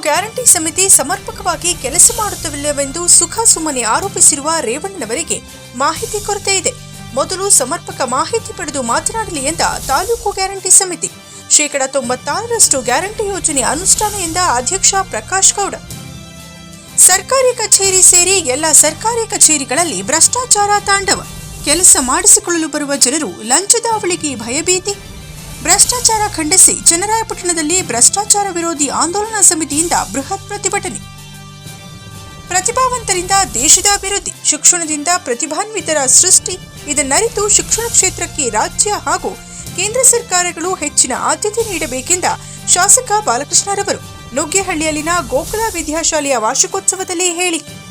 Guarantee ಸಮಿತಿ ಸಮರ್ಪಕವಾಗಿ ಕೆಲಸ ಮಾಡುತ್ತವಿಲ್ಲವೆಂದು ಸುಖ ಸುಮ್ಮನೆ ಆರೋಪಿಸಿರುವ ರೇವಣ್ಣನವರಿಗೆ ಮಾಹಿತಿ ಕೊರತೆ ಇದೆ. ಮೊದಲು ಸಮರ್ಪಕ ಮಾಹಿತಿ ಪಡೆದು ಮಾತನಾಡಲಿ ಎಂದ ತಾಲೂಕು ಗ್ಯಾರಂಟಿ ಸಮಿತಿ. ಶೇಕಡ ತೊಂಬತ್ತಾರರಷ್ಟು ಗ್ಯಾರಂಟಿ ಯೋಜನೆ ಅನುಷ್ಠಾನ ಎಂದ ಅಧ್ಯಕ್ಷ ಪ್ರಕಾಶ್ ಗೌಡ. ಸರ್ಕಾರಿ ಕಚೇರಿ ಸೇರಿ ಎಲ್ಲ ಸರ್ಕಾರಿ ಕಚೇರಿಗಳಲ್ಲಿ ಭ್ರಷ್ಟಾಚಾರ ತಾಂಡವ. ಕೆಲಸ ಮಾಡಿಸಿಕೊಳ್ಳಲು ಬರುವ ಜನರು ಲಂಚದ ಅವಳಿಗೆ ಭಯಭೀತಿ. ಭ್ರಷ್ಟಾಚಾರ ಖಂಡಿಸಿ ಚನ್ನರಾಯಪಟ್ಟಣದಲ್ಲಿ ಭ್ರಷ್ಟಾಚಾರ ವಿರೋಧಿ ಆಂದೋಲನ ಸಮಿತಿಯಿಂದ ಬೃಹತ್ ಪ್ರತಿಭಟನೆ. ಪ್ರತಿಭಾವಂತರಿಂದ ದೇಶದ ಅಭಿವೃದ್ಧಿ, ಶಿಕ್ಷಣದಿಂದ ಪ್ರತಿಭಾನ್ವಿತರ ಸೃಷ್ಟಿ, ಇದನ್ನರಿತು ಶಿಕ್ಷಣ ಕ್ಷೇತ್ರಕ್ಕೆ ರಾಜ್ಯ ಹಾಗೂ ಕೇಂದ್ರ ಸರ್ಕಾರಗಳು ಹೆಚ್ಚಿನ ಆದ್ಯತೆ ನೀಡಬೇಕೆಂದ ಶಾಸಕ ಬಾಲಕೃಷ್ಣರವರು ನುಗ್ಗೆಹಳ್ಳಿಯಲ್ಲಿನ ಗೋಕುಲ ವಿದ್ಯಾಶಾಲೆಯ ವಾರ್ಷಿಕೋತ್ಸವದಲ್ಲಿ ಹೇಳಿಕೆ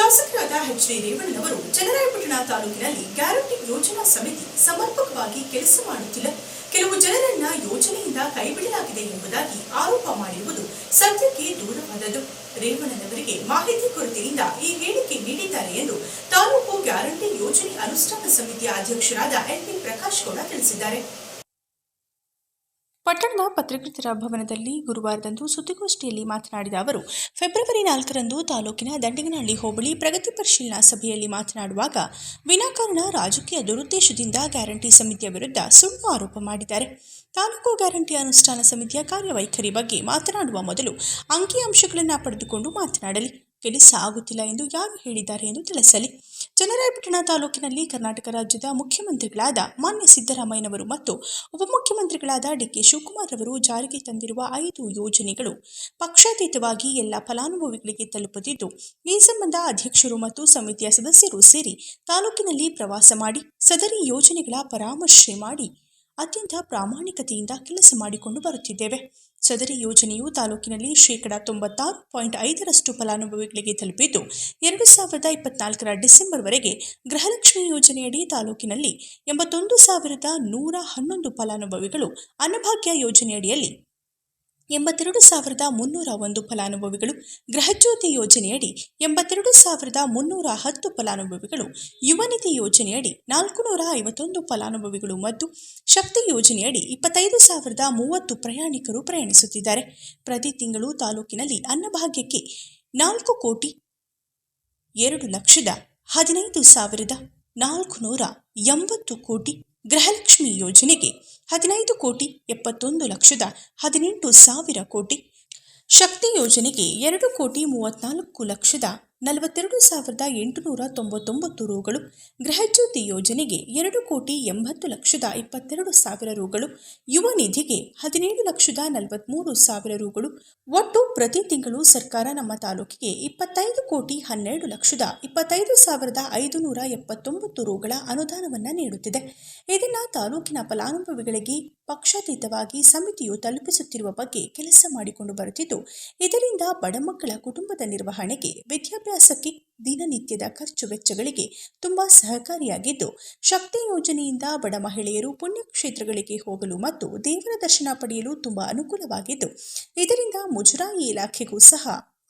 ಶಾಸಕರಾದ ಎಚ್ ಡಿ ರೇವಣ್ಣನವರು ಚನ್ನರಾಯಪಟ್ಟಣ ತಾಲೂಕಿನಲ್ಲಿ ಗ್ಯಾರಂಟಿ ಯೋಜನಾ ಸಮಿತಿ ಸಮರ್ಪಕವಾಗಿ ಕೆಲಸ ಮಾಡುತ್ತಿಲ್ಲ. ಕೆಲವು ಜನರನ್ನ ಯೋಜನೆಯಿಂದ ಕೈಬಿಡಲಾಗಿದೆ ಎಂಬುದಾಗಿ ಆರೋಪ ಮಾಡಿರುವುದು ಸದ್ಯಕ್ಕೆ ದೂರವಾದದ್ದು. ರೇವಣ್ಣನವರಿಗೆ ಮಾಹಿತಿ ಕೊರತೆಯಿಂದ ಈ ಹೇಳಿಕೆ ನೀಡಿದ್ದಾರೆ ಎಂದು ತಾಲೂಕು ಗ್ಯಾರಂಟಿ ಯೋಜನೆ ಅನುಷ್ಠಾನ ಸಮಿತಿಯ ಅಧ್ಯಕ್ಷರಾದ ಎನ್ ಪಿ ಪ್ರಕಾಶ್ ಗೌಡ ತಿಳಿಸಿದ್ದಾರೆ. ಪಟ್ಟಣದ ಪತ್ರಕರ್ತರ ಭವನದಲ್ಲಿ ಗುರುವಾರದಂದು ಸುದ್ದಿಗೋಷ್ಠಿಯಲ್ಲಿ ಮಾತನಾಡಿದ ಅವರು, ಫೆಬ್ರವರಿ ನಾಲ್ಕರಂದು ತಾಲೂಕಿನ ದಂಡಿಗನಹಳ್ಳಿ ಹೋಬಳಿ ಪ್ರಗತಿ ಪರಿಶೀಲನಾ ಸಭೆಯಲ್ಲಿ ಮಾತನಾಡುವಾಗ, ವಿನಾಕಾರಣ ರಾಜಕೀಯ ದುರುದ್ದೇಶದಿಂದ ಗ್ಯಾರಂಟಿ ಸಮಿತಿಯ ವಿರುದ್ಧ ಸುಳ್ಳು ಆರೋಪ ಮಾಡಿದ್ದಾರೆ. ತಾಲೂಕು ಗ್ಯಾರಂಟಿ ಅನುಷ್ಠಾನ ಸಮಿತಿಯ ಕಾರ್ಯವೈಖರಿ ಬಗ್ಗೆ ಮಾತನಾಡುವ ಮೊದಲು ಅಂಕಿಅಂಶಗಳನ್ನು ಪಡೆದುಕೊಂಡು ಮಾತನಾಡಲಿ. ಕೆಲಸ ಆಗುತ್ತಿಲ್ಲ ಎಂದು ಯಾರು ಹೇಳಿದ್ದಾರೆ ಎಂದು ತಿಳಿಸಲಿ. ಚನ್ನರಾಯಪಟ್ಟಣ ತಾಲೂಕಿನಲ್ಲಿ ಕರ್ನಾಟಕ ರಾಜ್ಯದ ಮುಖ್ಯಮಂತ್ರಿಗಳಾದ ಮಾನ್ಯ ಸಿದ್ದರಾಮಯ್ಯನವರು ಮತ್ತು ಉಪಮುಖ್ಯಮಂತ್ರಿಗಳಾದ ಡಿಕೆ ಶಿವಕುಮಾರ್ ಅವರು ಜಾರಿಗೆ ತಂದಿರುವ ಐದು ಯೋಜನೆಗಳು ಪಕ್ಷಾತೀತವಾಗಿ ಎಲ್ಲ ಫಲಾನುಭವಿಗಳಿಗೆ ತಲುಪುತ್ತಿದ್ದು ಈ ಸಂಬಂಧ ಅಧ್ಯಕ್ಷರು ಮತ್ತು ಸಮಿತಿಯ ಸದಸ್ಯರು ಸೇರಿ ತಾಲೂಕಿನಲ್ಲಿ ಪ್ರವಾಸ ಮಾಡಿ, ಸದರಿ ಯೋಜನೆಗಳ ಪರಾಮರ್ಶೆ ಮಾಡಿ, ಅತ್ಯಂತ ಪ್ರಾಮಾಣಿಕತೆಯಿಂದ ಕೆಲಸ ಮಾಡಿಕೊಂಡು ಬರುತ್ತಿದ್ದೇವೆ. ಸದರಿ ಯೋಜನೆಯು ತಾಲೂಕಿನಲ್ಲಿ ಶೇಕಡ ತೊಂಬತ್ತಾರು ಪಾಯಿಂಟ್ ಐದರಷ್ಟು ಫಲಾನುಭವಿಗಳಿಗೆ ತಲುಪಿದ್ದು, ಎರಡು ಸಾವಿರದ ಇಪ್ಪತ್ನಾಲ್ಕರ ಡಿಸೆಂಬರ್ವರೆಗೆ ಗೃಹಲಕ್ಷ್ಮಿ ಯೋಜನೆಯಡಿ ತಾಲೂಕಿನಲ್ಲಿ ಎಂಬತ್ತೊಂದು ಸಾವಿರದ ನೂರ ಹನ್ನೊಂದು ಫಲಾನುಭವಿಗಳು ಅನ್ನಭಾಗ್ಯ ಯೋಜನೆಯಡಿಯಲ್ಲಿ ಎಂಬತ್ತೆರಡು ಸಾವಿರದ ಮುನ್ನೂರ ಒಂದು ಫಲಾನುಭವಿಗಳು, ಗೃಹಜ್ಯೋತಿ ಯೋಜನೆಯಡಿ ಎಂಬತ್ತೆರಡು ಸಾವಿರದ ಮುನ್ನೂರ ಹತ್ತು ಫಲಾನುಭವಿಗಳು, ಯುವ ನಿಧಿ ಯೋಜನೆಯಡಿ ನಾಲ್ಕು ನೂರ ಐವತ್ತೊಂದು ಫಲಾನುಭವಿಗಳು ಮತ್ತು ಶಕ್ತಿ ಯೋಜನೆಯಡಿ ಇಪ್ಪತ್ತೈದು ಸಾವಿರದ ಮೂವತ್ತು ಪ್ರಯಾಣಿಕರು ಪ್ರಯಾಣಿಸುತ್ತಿದ್ದಾರೆ. ಪ್ರತಿ ತಿಂಗಳು ತಾಲೂಕಿನಲ್ಲಿ ಅನ್ನಭಾಗ್ಯಕ್ಕೆ ನಾಲ್ಕು ಕೋಟಿ ಎರಡು ಲಕ್ಷದ ಹದಿನೈದು ಸಾವಿರದ ನಾಲ್ಕು ನೂರ ಎಂಬತ್ತು ಕೋಟಿ ಗೃಹಲಕ್ಷ್ಮಿ ಯೋಜನೆಗೆ ಹದಿನೈದು ಕೋಟಿ ಎಪ್ಪತ್ತೊಂದು ಲಕ್ಷದ ಹದಿನೆಂಟು ಸಾವಿರ ಕೋಟಿ. ಶಕ್ತಿ ಯೋಜನೆಗೆ ಎರಡು ಕೋಟಿ ಮೂವತ್ತ್ನಾಲ್ಕು ಲಕ್ಷದ ನಲವತ್ತೆರಡು ಸಾವಿರದ ಎಂಟುನೂರ ತೊಂಬತ್ತೊಂಬತ್ತು ರೂಗಳು. ಗೃಹಜ್ಯೋತಿ ಯೋಜನೆಗೆ ಎರಡು ಕೋಟಿ ಎಂಬತ್ತು ಲಕ್ಷದ ಇಪ್ಪತ್ತೆರಡು ಸಾವಿರ ರೂಗಳು. ಯುವ ನಿಧಿಗೆ ಹದಿನೇಳು ಲಕ್ಷದ ನಲವತ್ತ್ಮೂರು ಸಾವಿರ ರೂಗಳು. ಒಟ್ಟು ಪ್ರತಿ ತಿಂಗಳು ಸರ್ಕಾರ ನಮ್ಮ ತಾಲೂಕಿಗೆ ಇಪ್ಪತ್ತೈದು ಕೋಟಿ ಹನ್ನೆರಡು ಲಕ್ಷದ ಇಪ್ಪತ್ತೈದು ಸಾವಿರದ ಐದುನೂರ ಎಪ್ಪತ್ತೊಂಬತ್ತು ರೂಗಳ ಅನುದಾನವನ್ನು ನೀಡುತ್ತಿದೆ. ಇದನ್ನು ತಾಲೂಕಿನ ಫಲಾನುಭವಿಗಳಿಗೆ ಪಕ್ಷಾತೀತವಾಗಿ ಸಮಿತಿಯು ತಲುಪಿಸುತ್ತಿರುವ ಬಗ್ಗೆ ಕೆಲಸ ಮಾಡಿಕೊಂಡು ಬರುತ್ತಿದ್ದು, ಇದರಿಂದ ಬಡ ಮಕ್ಕಳ ಕುಟುಂಬದ ನಿರ್ವಹಣೆಗೆ, ವಿದ್ಯಾಭ್ಯಾಸಕ್ಕೆ ದಿನನಿತ್ಯದ ಖರ್ಚು ವೆಚ್ಚಗಳಿಗೆ ತುಂಬಾ ಸಹಕಾರಿಯಾಗಿದ್ದು, ಶಕ್ತಿ ಯೋಜನೆಯಿಂದ ಬಡ ಮಹಿಳೆಯರು ಪುಣ್ಯಕ್ಷೇತ್ರಗಳಿಗೆ ಹೋಗಲು ಮತ್ತು ದೇವರ ದರ್ಶನ ಪಡೆಯಲು ತುಂಬಾ ಅನುಕೂಲವಾಗಿದ್ದು, ಇದರಿಂದ ಮುಜರಾಯಿ ಇಲಾಖೆಗೂ ಸಹ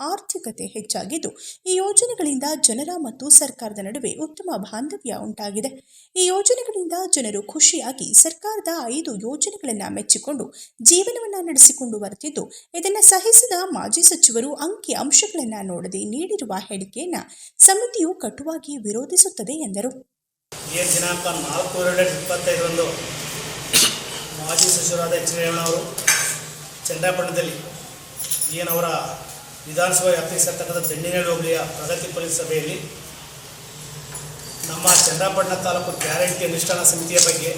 ಆರ್ಥಿಕತೆ ಹೆಚ್ಚಾಗಿದ್ದು, ಈ ಯೋಜನೆಗಳಿಂದ ಜನರ ಮತ್ತು ಸರ್ಕಾರದ ನಡುವೆ ಉತ್ತಮ ಬಾಂಧವ್ಯ ಉಂಟಾಗಿದೆ. ಈ ಯೋಜನೆಗಳಿಂದ ಜನರು ಖುಷಿಯಾಗಿ ಸರ್ಕಾರದ ಐದು ಯೋಜನೆಗಳನ್ನು ಮೆಚ್ಚಿಕೊಂಡು ಜೀವನವನ್ನು ನಡೆಸಿಕೊಂಡು ಬರುತ್ತಿದ್ದು, ಇದನ್ನು ಸಹಿಸಿದ ಮಾಜಿ ಸಚಿವರು ಅಂಕಿ ಅಂಶಗಳನ್ನು ನೋಡದೆ ನೀಡಿರುವ ಹೇಳಿಕೆಯನ್ನು ಸಮಿತಿಯು ಕಟುವಾಗಿ ವಿರೋಧಿಸುತ್ತದೆ ಎಂದರು. ಮಾಜಿ ಸಚಿವರಾದ ಎಚ್ ರೇವಣ್ಣವರು ಚಂದ್ರಪಟ್ಟಣದಲ್ಲಿ ಏನವರ ವಿಧಾನಸಭೆ ವ್ಯಾಪ್ತಿಗೆ ಸೇರ್ತಕ್ಕಂಥ ದಂಡಿನೇಳು ಹೋಬಳಿಯ ಪ್ರಗತಿ ಪರಿಷತ್ ಸಭೆಯಲ್ಲಿ ನಮ್ಮ ಚನ್ನಪಟ್ಟಣ ತಾಲೂಕು ಗ್ಯಾರಂಟಿ ಅನುಷ್ಠಾನ ಸಮಿತಿಯ ಬಗ್ಗೆ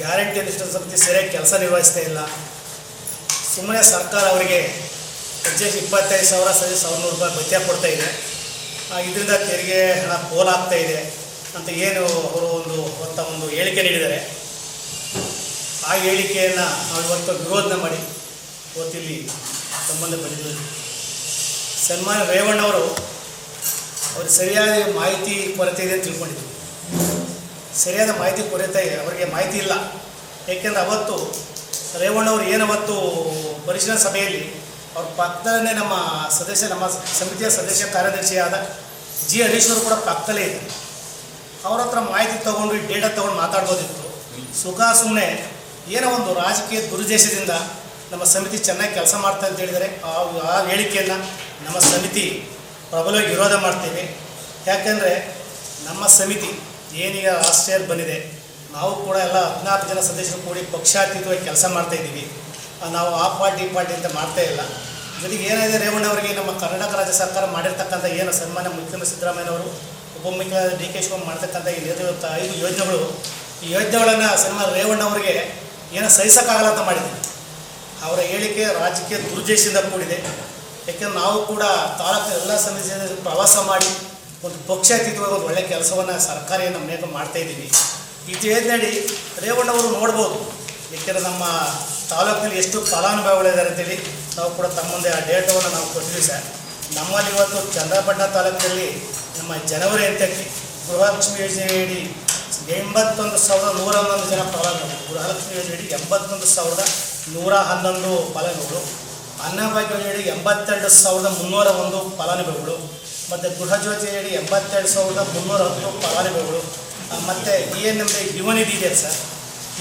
ಗ್ಯಾರಂಟಿ ಅನುಷ್ಠಾನ ಸಮಿತಿ ಸರಿಯಾಗಿ ಕೆಲಸ ನಿರ್ವಹಿಸ್ತಾ ಇಲ್ಲ. ಸುಮ್ಮನೆ ಸರ್ಕಾರ ಅವರಿಗೆ ಹೆಚ್ಚು ಇಪ್ಪತ್ತೈದು ಸಾವಿರ ಸರಿ ಸಾವಿರ ನೂರು ರೂಪಾಯಿ ಭತ್ಯೆ ಕೊಡ್ತಾ ಇದೆ. ಇದರಿಂದ ತೆರಿಗೆ ಹಣ ಪೋಲಾಗ್ತಾ ಇದೆ ಅಂತ ಏನು ಅವರು ಒಂದು ಹೊತ್ತ ಒಂದು ಹೇಳಿಕೆ ನೀಡಿದ್ದಾರೆ. ಆ ಹೇಳಿಕೆಯನ್ನು ನಾವು ಇವತ್ತು ವಿರೋಧನೆ ಮಾಡಿ ಇವತ್ತಿಲ್ಲಿ ಸಂಬಂಧಪಟ್ಟಿದ್ದೀವಿ ಸನ್ಮಾನ ರೇವಣ್ಣವರು ಅವರು ಸರಿಯಾದ ಮಾಹಿತಿ ಕೊರತೆ ಇದೆ ಅಂತ ತಿಳ್ಕೊಂಡಿದ್ರು ಸರಿಯಾದ ಮಾಹಿತಿ ಕೊರತೆ ಅವರಿಗೆ ಮಾಹಿತಿ ಇಲ್ಲ. ಏಕೆಂದರೆ ಅವತ್ತು ರೇವಣ್ಣವರು ಏನು ಅವತ್ತು ಪರಿಶೀಲನಾ ಸಭೆಯಲ್ಲಿ ಅವ್ರ ಪಕ್ಕದಲ್ಲೇ ನಮ್ಮ ಸದಸ್ಯ, ನಮ್ಮ ಸಮಿತಿಯ ಸದಸ್ಯ ಕಾರ್ಯದರ್ಶಿಯಾದ ಜಿ ಹರೀಶ್ವರು ಕೂಡ ಪಕ್ಕದಲ್ಲೇ ಇದ್ದರು. ಅವ್ರ ಹತ್ರ ಮಾಹಿತಿ ತೊಗೊಂಡು ಡೇಟಾ ತೊಗೊಂಡು ಮಾತಾಡ್ಬೋದಿತ್ತು. ಸುಖ ಸುಮ್ಮನೆ ಏನೋ ಒಂದು ರಾಜಕೀಯ ದುರುದ್ದೇಶದಿಂದ ನಮ್ಮ ಸಮಿತಿ ಚೆನ್ನಾಗಿ ಕೆಲಸ ಮಾಡ್ತಾ ಅಂತ ಹೇಳಿದರೆ ಆ ಆ ಹೇಳಿಕೆಯನ್ನು ನಮ್ಮ ಸಮಿತಿ ಪ್ರಬಲವಾಗಿ ವಿರೋಧ ಮಾಡ್ತೇವೆ. ಯಾಕೆಂದರೆ ನಮ್ಮ ಸಮಿತಿ ಏನೀಗ ಇಯರ್ ಬಂದಿದೆ, ನಾವು ಕೂಡ ಎಲ್ಲ ಹದಿನಾಲ್ಕು ಜನ ಸದಸ್ಯರು ಕೂಡಿ ಪಕ್ಷಾತೀತವಾಗಿ ಕೆಲಸ ಮಾಡ್ತಾ ಇದ್ದೀವಿ. ನಾವು ಆ ಪಾರ್ಟಿ ಈ ಪಾರ್ಟಿ ಅಂತ ಮಾಡ್ತಾ ಇಲ್ಲ. ಜೊತೆಗೆ ರೇವಣ್ಣ ಅವರಿಗೆ ನಮ್ಮ ಕರ್ನಾಟಕ ರಾಜ್ಯ ಸರ್ಕಾರ ಮಾಡಿರ್ತಕ್ಕಂಥ ಏನು ಸನ್ಮಾನ್ಯ ಮುಖ್ಯಮಂತ್ರಿ ಸಿದ್ದರಾಮಯ್ಯನವರು ಉಪಮುಖ್ಯಮಂತ್ರಿ ಡಿ ಕೆ ಶಿವಕುಮಾರ್ ಮಾಡ್ತಕ್ಕಂಥ ಈ ಐದು ಯೋಜನೆಗಳು, ಈ ಯೋಜನೆಗಳನ್ನು ಸನ್ಮಾ ರೇವಣ್ಣ ಅವರಿಗೆ ಏನೋ ಸಹಿಸೋಕ್ಕಾಗಲ್ಲ ಅಂತ ಮಾಡಿದ್ದೀವಿ ಅವರ ಹೇಳಿಕೆ ರಾಜಕೀಯ ದುರ್ದೇಶದಿಂದ ಕೂಡಿದೆ. ಯಾಕೆಂದ್ರೆ ನಾವು ಕೂಡ ತಾಲೂಕು ಎಲ್ಲ ಸಮಸ್ಯೆ ಪ್ರವಾಸ ಮಾಡಿ ಒಂದು ಪಕ್ಷಾತೀತವಾಗಿ ಒಂದು ಒಳ್ಳೆಯ ಕೆಲಸವನ್ನು ಸರ್ಕಾರಿ ನಮ್ಮ ನೇಮ ಮಾಡ್ತಾ ಇದ್ದೀವಿ. ಇದು ಹೇಳಿ ರೇವಣ್ಣ ಅವರು ನೋಡ್ಬೋದು. ಯಾಕೆಂದರೆ ನಮ್ಮ ತಾಲೂಕಿನಲ್ಲಿ ಎಷ್ಟು ಫಲಾನುಭವಿಗಳಿದ್ದಾರೆ ಅಂತೇಳಿ ನಾವು ಕೂಡ ತಮ್ಮ ಆ ಡೇಟವನ್ನು ನಾವು ಕೊಟ್ಟಿದ್ವಿ ಸರ್. ನಮ್ಮಲ್ಲಿ ಇವತ್ತು ಚಂದ್ರಪಟ್ಟಣ ತಾಲೂಕಿನಲ್ಲಿ ನಮ್ಮ ಜನವರಿ ಅಂತ್ಯಕ್ಕೆ ಗೃಹಲಕ್ಷ್ಮಿ ಯೋಜನೆಯಡಿ ಎಂಬತ್ತೊಂದು ಸಾವಿರದ ನೂರ ಹನ್ನೊಂದು ಜನ ಫಲಾನುಭವಿಗಳು ಗೃಹಲಕ್ಷ್ಮಿ ಯೋಜನೆಯಡಿ ಎಂಬತ್ತೊಂದು ಸಾವಿರದ ನೂರ ಹನ್ನೊಂದು ಫಲಾನುಭವಿಗಳು ಅನ್ನಭಾಗ್ಯ ಯೋಜನೆಯಡಿ ಎಂಬತ್ತೆರಡು ಸಾವಿರದ ಮುನ್ನೂರ ಒಂದು ಫಲಾನುಭವಿಗಳು. ಮತ್ತು ಗೃಹಜ್ಯೋತಿ ಯೋಜನೆಯಡಿ ಎಂಬತ್ತೆರಡು ಸಾವಿರದ ಮುನ್ನೂರ ಹತ್ತು ಫಲಾನುಭವಿಗಳು. ಮತ್ತು ಏನು ನಮಗೆ ಯುವನಿಧಿ ಇದೆ ಸರ್?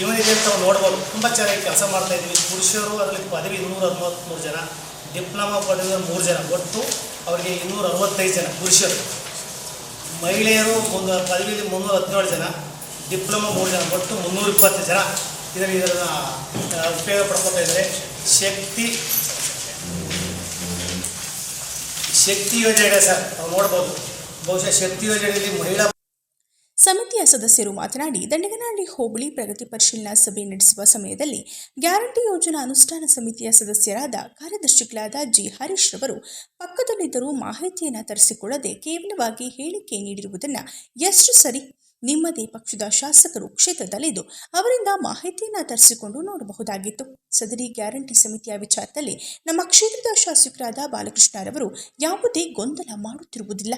ಯುವನಿಧಿ ಅಂತ ನಾವು ನೋಡ್ಬೋದು. ತುಂಬ ಚೆನ್ನಾಗಿ ಕೆಲಸ ಮಾಡ್ತಾ ಇದ್ವಿ ಪುರುಷರು ಅದರಲ್ಲಿ ಪದವಿ ಇನ್ನೂರ ಅರವತ್ತ್ಮೂರು ಜನ, ಡಿಪ್ಲೊಮಾ ಪಡೆದ ಮೂರು ಜನ. ಒಟ್ಟು ಅವರಿಗೆ ಇನ್ನೂರ ಅರವತ್ತೈದು ಜನ ಪುರುಷರು. ಮಹಿಳೆಯರು ಒಂದು ಪದವಿಯಲ್ಲಿ ಮುನ್ನೂರ ಹದಿನೇಳು ಜನ, ಡಿಪ್ಲೊಮಾ ಮೂರು ಜನ, ಒಟ್ಟು ಮುನ್ನೂರ ಇಪ್ಪತ್ತು ಜನ. ಇದರಲ್ಲಿ ಇದನ್ನು ಉಪಯೋಗ ಪಡ್ಕೊತಾ ಇದ್ದಾರೆ. ಶಕ್ತಿ ಶಕ್ತಿ ಯೋಜನೆ ಸರ್, ನಾವು ನೋಡ್ಬೋದು. ಬಹುಶಃ ಶಕ್ತಿ ಯೋಜನೆಯಲ್ಲಿ ಮಹಿಳಾ ಸಮಿತಿಯ ಸದಸ್ಯರು ಮಾತನಾಡಿ, ದಂಡಗನಹಳ್ಳಿ ಹೋಬಳಿ ಪ್ರಗತಿ ಪರಿಶೀಲನಾ ಸಭೆ ನಡೆಸುವ ಸಮಯದಲ್ಲಿ ಗ್ಯಾರಂಟಿ ಯೋಜನಾ ಅನುಷ್ಠಾನ ಸಮಿತಿಯ ಸದಸ್ಯರಾದ ಕಾರ್ಯದರ್ಶಿಗಳಾದ ಜಿ. ಹರೀಶ್ ರವರು ಪಕ್ಕದಲ್ಲಿದ್ದರೂ ಮಾಹಿತಿಯನ್ನು ತರಿಸಿಕೊಳ್ಳದೆ ಕೇವಲವಾಗಿ ಹೇಳಿಕೆ ನೀಡಿರುವುದನ್ನು ಎಷ್ಟು ಸರಿ ನಿಮ್ಮದೇ ಪಕ್ಷದ ಶಾಸಕರು ಕ್ಷೇತ್ರದಲ್ಲಿದ್ದು ಅವರಿಂದ ಮಾಹಿತಿಯನ್ನು ತರಿಸಿಕೊಂಡು ನೋಡಬಹುದಾಗಿತ್ತು. ಸದರಿ ಗ್ಯಾರಂಟಿ ಸಮಿತಿಯ ವಿಚಾರದಲ್ಲಿ ನಮ್ಮ ಕ್ಷೇತ್ರದ ಶಾಸಕರಾದ ಬಾಲಕೃಷ್ಣರವರು ಯಾವುದೇ ಗೊಂದಲ ಮಾಡುತ್ತಿರುವುದಿಲ್ಲ.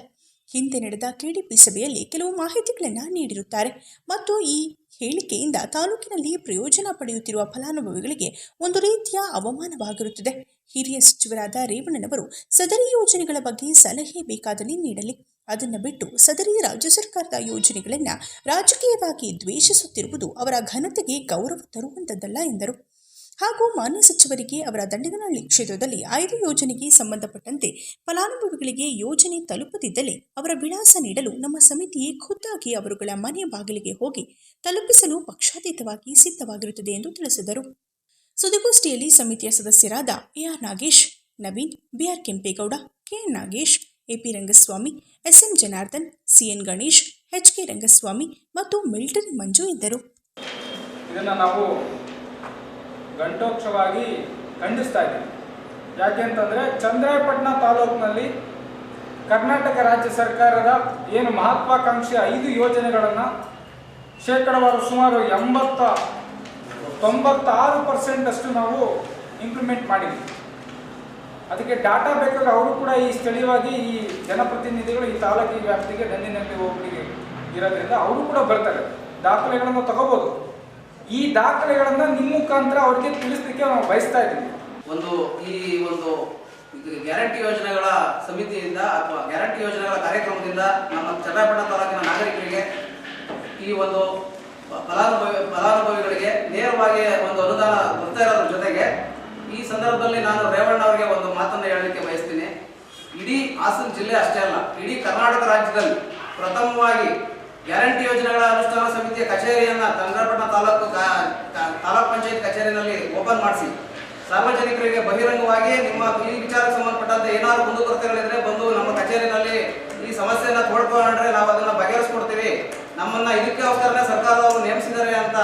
ಹಿಂದೆ ನಡೆದ ಕೆಡಿಪಿ ಸಭೆಯಲ್ಲಿ ಕೆಲವು ಮಾಹಿತಿಗಳನ್ನು ನೀಡಿರುತ್ತಾರೆ. ಮತ್ತು ಈ ಹೇಳಿಕೆಯಿಂದ ತಾಲೂಕಿನಲ್ಲಿ ಪ್ರಯೋಜನ ಪಡೆಯುತ್ತಿರುವ ಫಲಾನುಭವಿಗಳಿಗೆ ಒಂದು ರೀತಿಯ ಅವಮಾನವಾಗಿರುತ್ತದೆ. ಹಿರಿಯ ಸಚಿವರಾದ ರೇವಣ್ಣನವರು ಸದರಿ ಯೋಜನೆಗಳ ಬಗ್ಗೆ ಸಲಹೆ ಬೇಕಾದಲ್ಲಿ ನೀಡಲಿ. ಅದನ್ನು ಬಿಟ್ಟು ಸದರಿ ರಾಜ್ಯ ಸರ್ಕಾರದ ಯೋಜನೆಗಳನ್ನು ರಾಜಕೀಯವಾಗಿ ದ್ವೇಷಿಸುತ್ತಿರುವುದು ಅವರ ಘನತೆಗೆ ಗೌರವ ತರುವಂಥದ್ದಲ್ಲ ಎಂದರು. ಹಾಗೂ ಮಾನ್ಯ ಸಚಿವರಿಗೆ ಅವರ ದಂಡಗನಹಳ್ಳಿ ಕ್ಷೇತ್ರದಲ್ಲಿ ಆಯ್ದ ಯೋಜನೆಗೆ ಸಂಬಂಧಪಟ್ಟಂತೆ ಫಲಾನುಭವಿಗಳಿಗೆ ಯೋಜನೆ ತಲುಪದಿದ್ದಲ್ಲಿ ಅವರ ವಿಳಾಸ ನೀಡಲು ನಮ್ಮ ಸಮಿತಿಯೇ ಖುದ್ದಾಗಿ ಅವರುಗಳ ಮನೆಯ ಬಾಗಿಲಿಗೆ ಹೋಗಿ ತಲುಪಿಸಲು ಪಕ್ಷಾತೀತವಾಗಿ ಸಿದ್ಧವಾಗಿರುತ್ತದೆ ಎಂದು ತಿಳಿಸಿದರು. ಸುದ್ದಿಗೋಷ್ಠಿಯಲ್ಲಿ ಸಮಿತಿಯ ಸದಸ್ಯರಾದ A R Nagesh, Naveen B R Kempegowda K N Nagesh A P Rangaswamy S M Janardhan, C N Ganesh, H K Rangaswamy ಮತ್ತು ಮಿಲ್ಟರಿ ಮಂಜು ಇದ್ದರು. ಇದನ್ನು ನಾವು ಗಂಟೋಕ್ಷವಾಗಿ ಖಂಡಿಸ್ತಾ ಇದ್ದೀವಿ. ಯಾಕೆ ಅಂತಂದರೆ ಚಂದ್ರಾಯಪಟ್ಟಣ ತಾಲೂಕಿನಲ್ಲಿ ಕರ್ನಾಟಕ ರಾಜ್ಯ ಸರ್ಕಾರದ ಏನು ಮಹತ್ವಾಕಾಂಕ್ಷಿ ಐದು ಯೋಜನೆಗಳನ್ನು ಶೇಕಡವಾರು ಸುಮಾರು ಎಂಬತ್ತ ತೊಂಬತ್ತಾರು ಪರ್ಸೆಂಟ್ ಅಷ್ಟು ನಾವು ಇಂಪ್ಲಿಮೆಂಟ್ ಮಾಡಿದ್ವಿ. ಅದಕ್ಕೆ ಡಾಟಾ ಬೇಕಾದ್ರೆ ಅವರು ಕೂಡ ಈ ಸ್ಥಳೀಯವಾಗಿ ಈ ಜನಪ್ರತಿನಿಧಿಗಳು ಈ ತಾಲೂಕಿನ ವ್ಯಾಪ್ತಿಗೆ ದಂಡಿನಲ್ಲಿ ಹೋಗ್ಲಿಕ್ಕೆ ಇರೋದ್ರಿಂದ ಅವರು ಕೂಡ ಬರ್ತಾರೆ. ದಾಖಲೆಗಳನ್ನು ತಗೋಬೋದು. ಈ ದಾಖಲೆಗಳನ್ನು ನಿಮ್ಮ ಮುಖಾಂತರ ಅವ್ರಿಗೆ ತಿಳಿಸ್ಲಿಕ್ಕೆ ನಾವು ಬಯಸ್ತಾ ಇದ್ದೀವಿ. ಒಂದು ಈ ಒಂದು ಗ್ಯಾರಂಟಿ ಯೋಜನೆಗಳ ಸಮಿತಿಯಿಂದ ಅಥವಾ ಗ್ಯಾರಂಟಿ ಯೋಜನೆಗಳ ಕಾರ್ಯಕ್ರಮದಿಂದ ನಮ್ಮ ಚನ್ನಪಟ್ಟಣ ತಾಲೂಕಿನ ನಾಗರಿಕರಿಗೆ ಈ ಒಂದು ಫಲಾನುಭವಿ ಫಲಾನುಭವಿಗಳಿಗೆ ನೇರವಾಗಿ ಒಂದು ಅನುದಾನ ಬರ್ತಾ ಇರೋದ್ರ ಜೊತೆಗೆ ಈ ಸಂದರ್ಭದಲ್ಲಿ ನಾನು ರೇವಣ್ಣ ಅವರಿಗೆ ಒಂದು ಮಾತನ್ನು ಹೇಳಲಿಕ್ಕೆ ಬಯಸ್ತೀನಿ. ಇಡೀ ಹಾಸನ ಜಿಲ್ಲೆ ಅಷ್ಟೇ ಅಲ್ಲ, ಇಡೀ ಕರ್ನಾಟಕ ರಾಜ್ಯದಲ್ಲಿ ಪ್ರಥಮವಾಗಿ ಗ್ಯಾರಂಟಿ ಯೋಜನೆಗಳ ಅನುಷ್ಠಾನ ಸಮಿತಿಯ ಕಚೇರಿಯನ್ನ ಚಂದ್ರಪಟ್ಟಣ ತಾಲೂಕು ತಾಲೂಕ್ ಪಂಚಾಯತ್ ಕಚೇರಿನಲ್ಲಿ ಓಪನ್ ಮಾಡಿಸಿ. ಸಾರ್ವಜನಿಕರಿಗೆ ಬಹಿರಂಗವಾಗಿ ನಿಮ್ಮ ಈ ವಿಚಾರಕ್ಕೆ ಸಂಬಂಧಪಟ್ಟಂತೆ ಏನಾದ್ರು ಮುಂದುವರೆತೆಗಳಿದ್ರೆ ಬಂದು ನಮ್ಮ ಕಚೇರಿನಲ್ಲಿ ಈ ಸಮಸ್ಯೆಯನ್ನ ತೋಡ್ಕೊಂಡ್ರೆ ನಾವು ಅದನ್ನ ಬಗೆಹರಿಸ್ಕೊಡ್ತೀವಿ. ನಮ್ಮನ್ನ ಇದಕ್ಕೋಸ್ಕರನೇ ಸರ್ಕಾರದವರು ನೇಮಿಸಿದ್ದಾರೆ ಅಂತ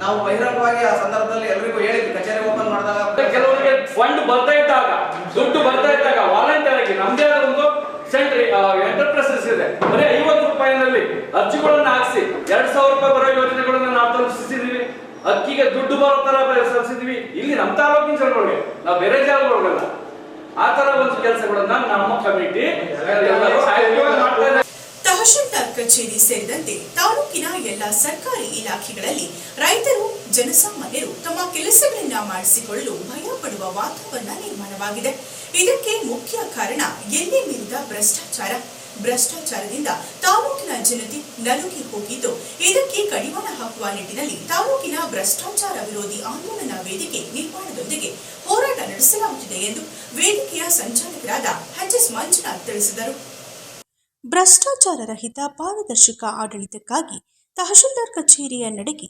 ನಾವು ಬಹಿರಂಗವಾಗಿ ಆ ಸಂದರ್ಭದಲ್ಲಿ ಎಲ್ರಿಗೂ ಹೇಳಿದ್ವಿ ಕಚೇರಿ ಓಪನ್ ಮಾಡಿದಾಗ ಕೆಲವರಿಗೆ ಫಂಡ್ ಬರ್ತಾ ಇದ್ದಾಗ ದುಡ್ಡು ಬರ್ತಾ ಇದ್ದಾಗ ವಾಲಂಟಿಯರ್ ಆಗಿ ನಮ್ದೇ ಆದ ಒಂದು ಸೆಂಟ್ರಿ ಎಂಟರ್ಪ್ರೈಸಸ್ ಇದೆ ಬರೀ ಐವತ್ತು ರೂಪಾಯಿನಲ್ಲಿ ಅರ್ಜಿಗಳನ್ನ ಹಾಕಿಸಿ ಎರಡ್ ಸಾವಿರ ರೂಪಾಯಿ ಬರೋ ಯೋಜನೆಗಳನ್ನ ನಾವು ತಲುಪಿಸಿದೀವಿ ಅಕ್ಕಿಗೆ ದುಡ್ಡು ಬರೋ ತರ ಸಲ್ಲಿಸಿದ್ವಿ ಇಲ್ಲಿ ನಮ್ಮ ತಾಲೂಕಿನ ಜನಗಳಿಗೆ ನಾವು ಬೇರೆ ಜಾಗಗಳಿಗಲ್ಲ ಆ ತರ ಒಂದು ಕೆಲಸಗಳನ್ನ ನಮ್ಮ ಕಮಿಟಿ ಎಲ್ಲರೂ ಮಾಡ್ತಾ ಇದ್ದಾರೆ ತಹಶೀಲ್ದಾರ್ ಕಚೇರಿ ಸೇರಿದಂತೆ ತಾಲೂಕಿನ ಎಲ್ಲ ಸರ್ಕಾರಿ ಇಲಾಖೆಗಳಲ್ಲಿ ರೈತರು, ಜನಸಾಮಾನ್ಯರು ತಮ್ಮ ಕೆಲಸಗಳನ್ನ ಮಾಡಿಸಿಕೊಳ್ಳಲು ಭಯ ಪಡುವ ವಾತಾವರಣ ನಿರ್ಮಾಣವಾಗಿದೆ. ಇದಕ್ಕೆ ಮುಖ್ಯ ಕಾರಣ ಎಲ್ಲಿ ಮೀರಿದ ಭ್ರಷ್ಟಾಚಾರ. ಭ್ರಷ್ಟಾಚಾರದಿಂದ ತಾಲೂಕಿನ ಜನತೆ ನಲುಗಿ ಹೋಗಿದ್ದು, ಇದಕ್ಕೆ ಕಡಿವಾಣ ಹಾಕುವ ನಿಟ್ಟಿನಲ್ಲಿ ತಾಲೂಕಿನ ಭ್ರಷ್ಟಾಚಾರ ವಿರೋಧಿ ಆಂದೋಲನ ವೇದಿಕೆ ನಿರ್ಮಾಣದೊಂದಿಗೆ ಹೋರಾಟ ನಡೆಸಲಾಗುತ್ತಿದೆ ಎಂದು ವೇದಿಕೆಯ ಸಂಚಾಲಕರಾದ ಎಚ್ ಎಸ್ ಮಂಜುನಾಥ್ ತಿಳಿಸಿದರು. ಭ್ರಷ್ಟಾಚಾರ ರಹಿತ ಪಾರದರ್ಶಕ ಆಡಳಿತಕ್ಕಾಗಿ ತಹಶೀಲ್ದಾರ್ ಕಚೇರಿಯ ನಡೆಗೆ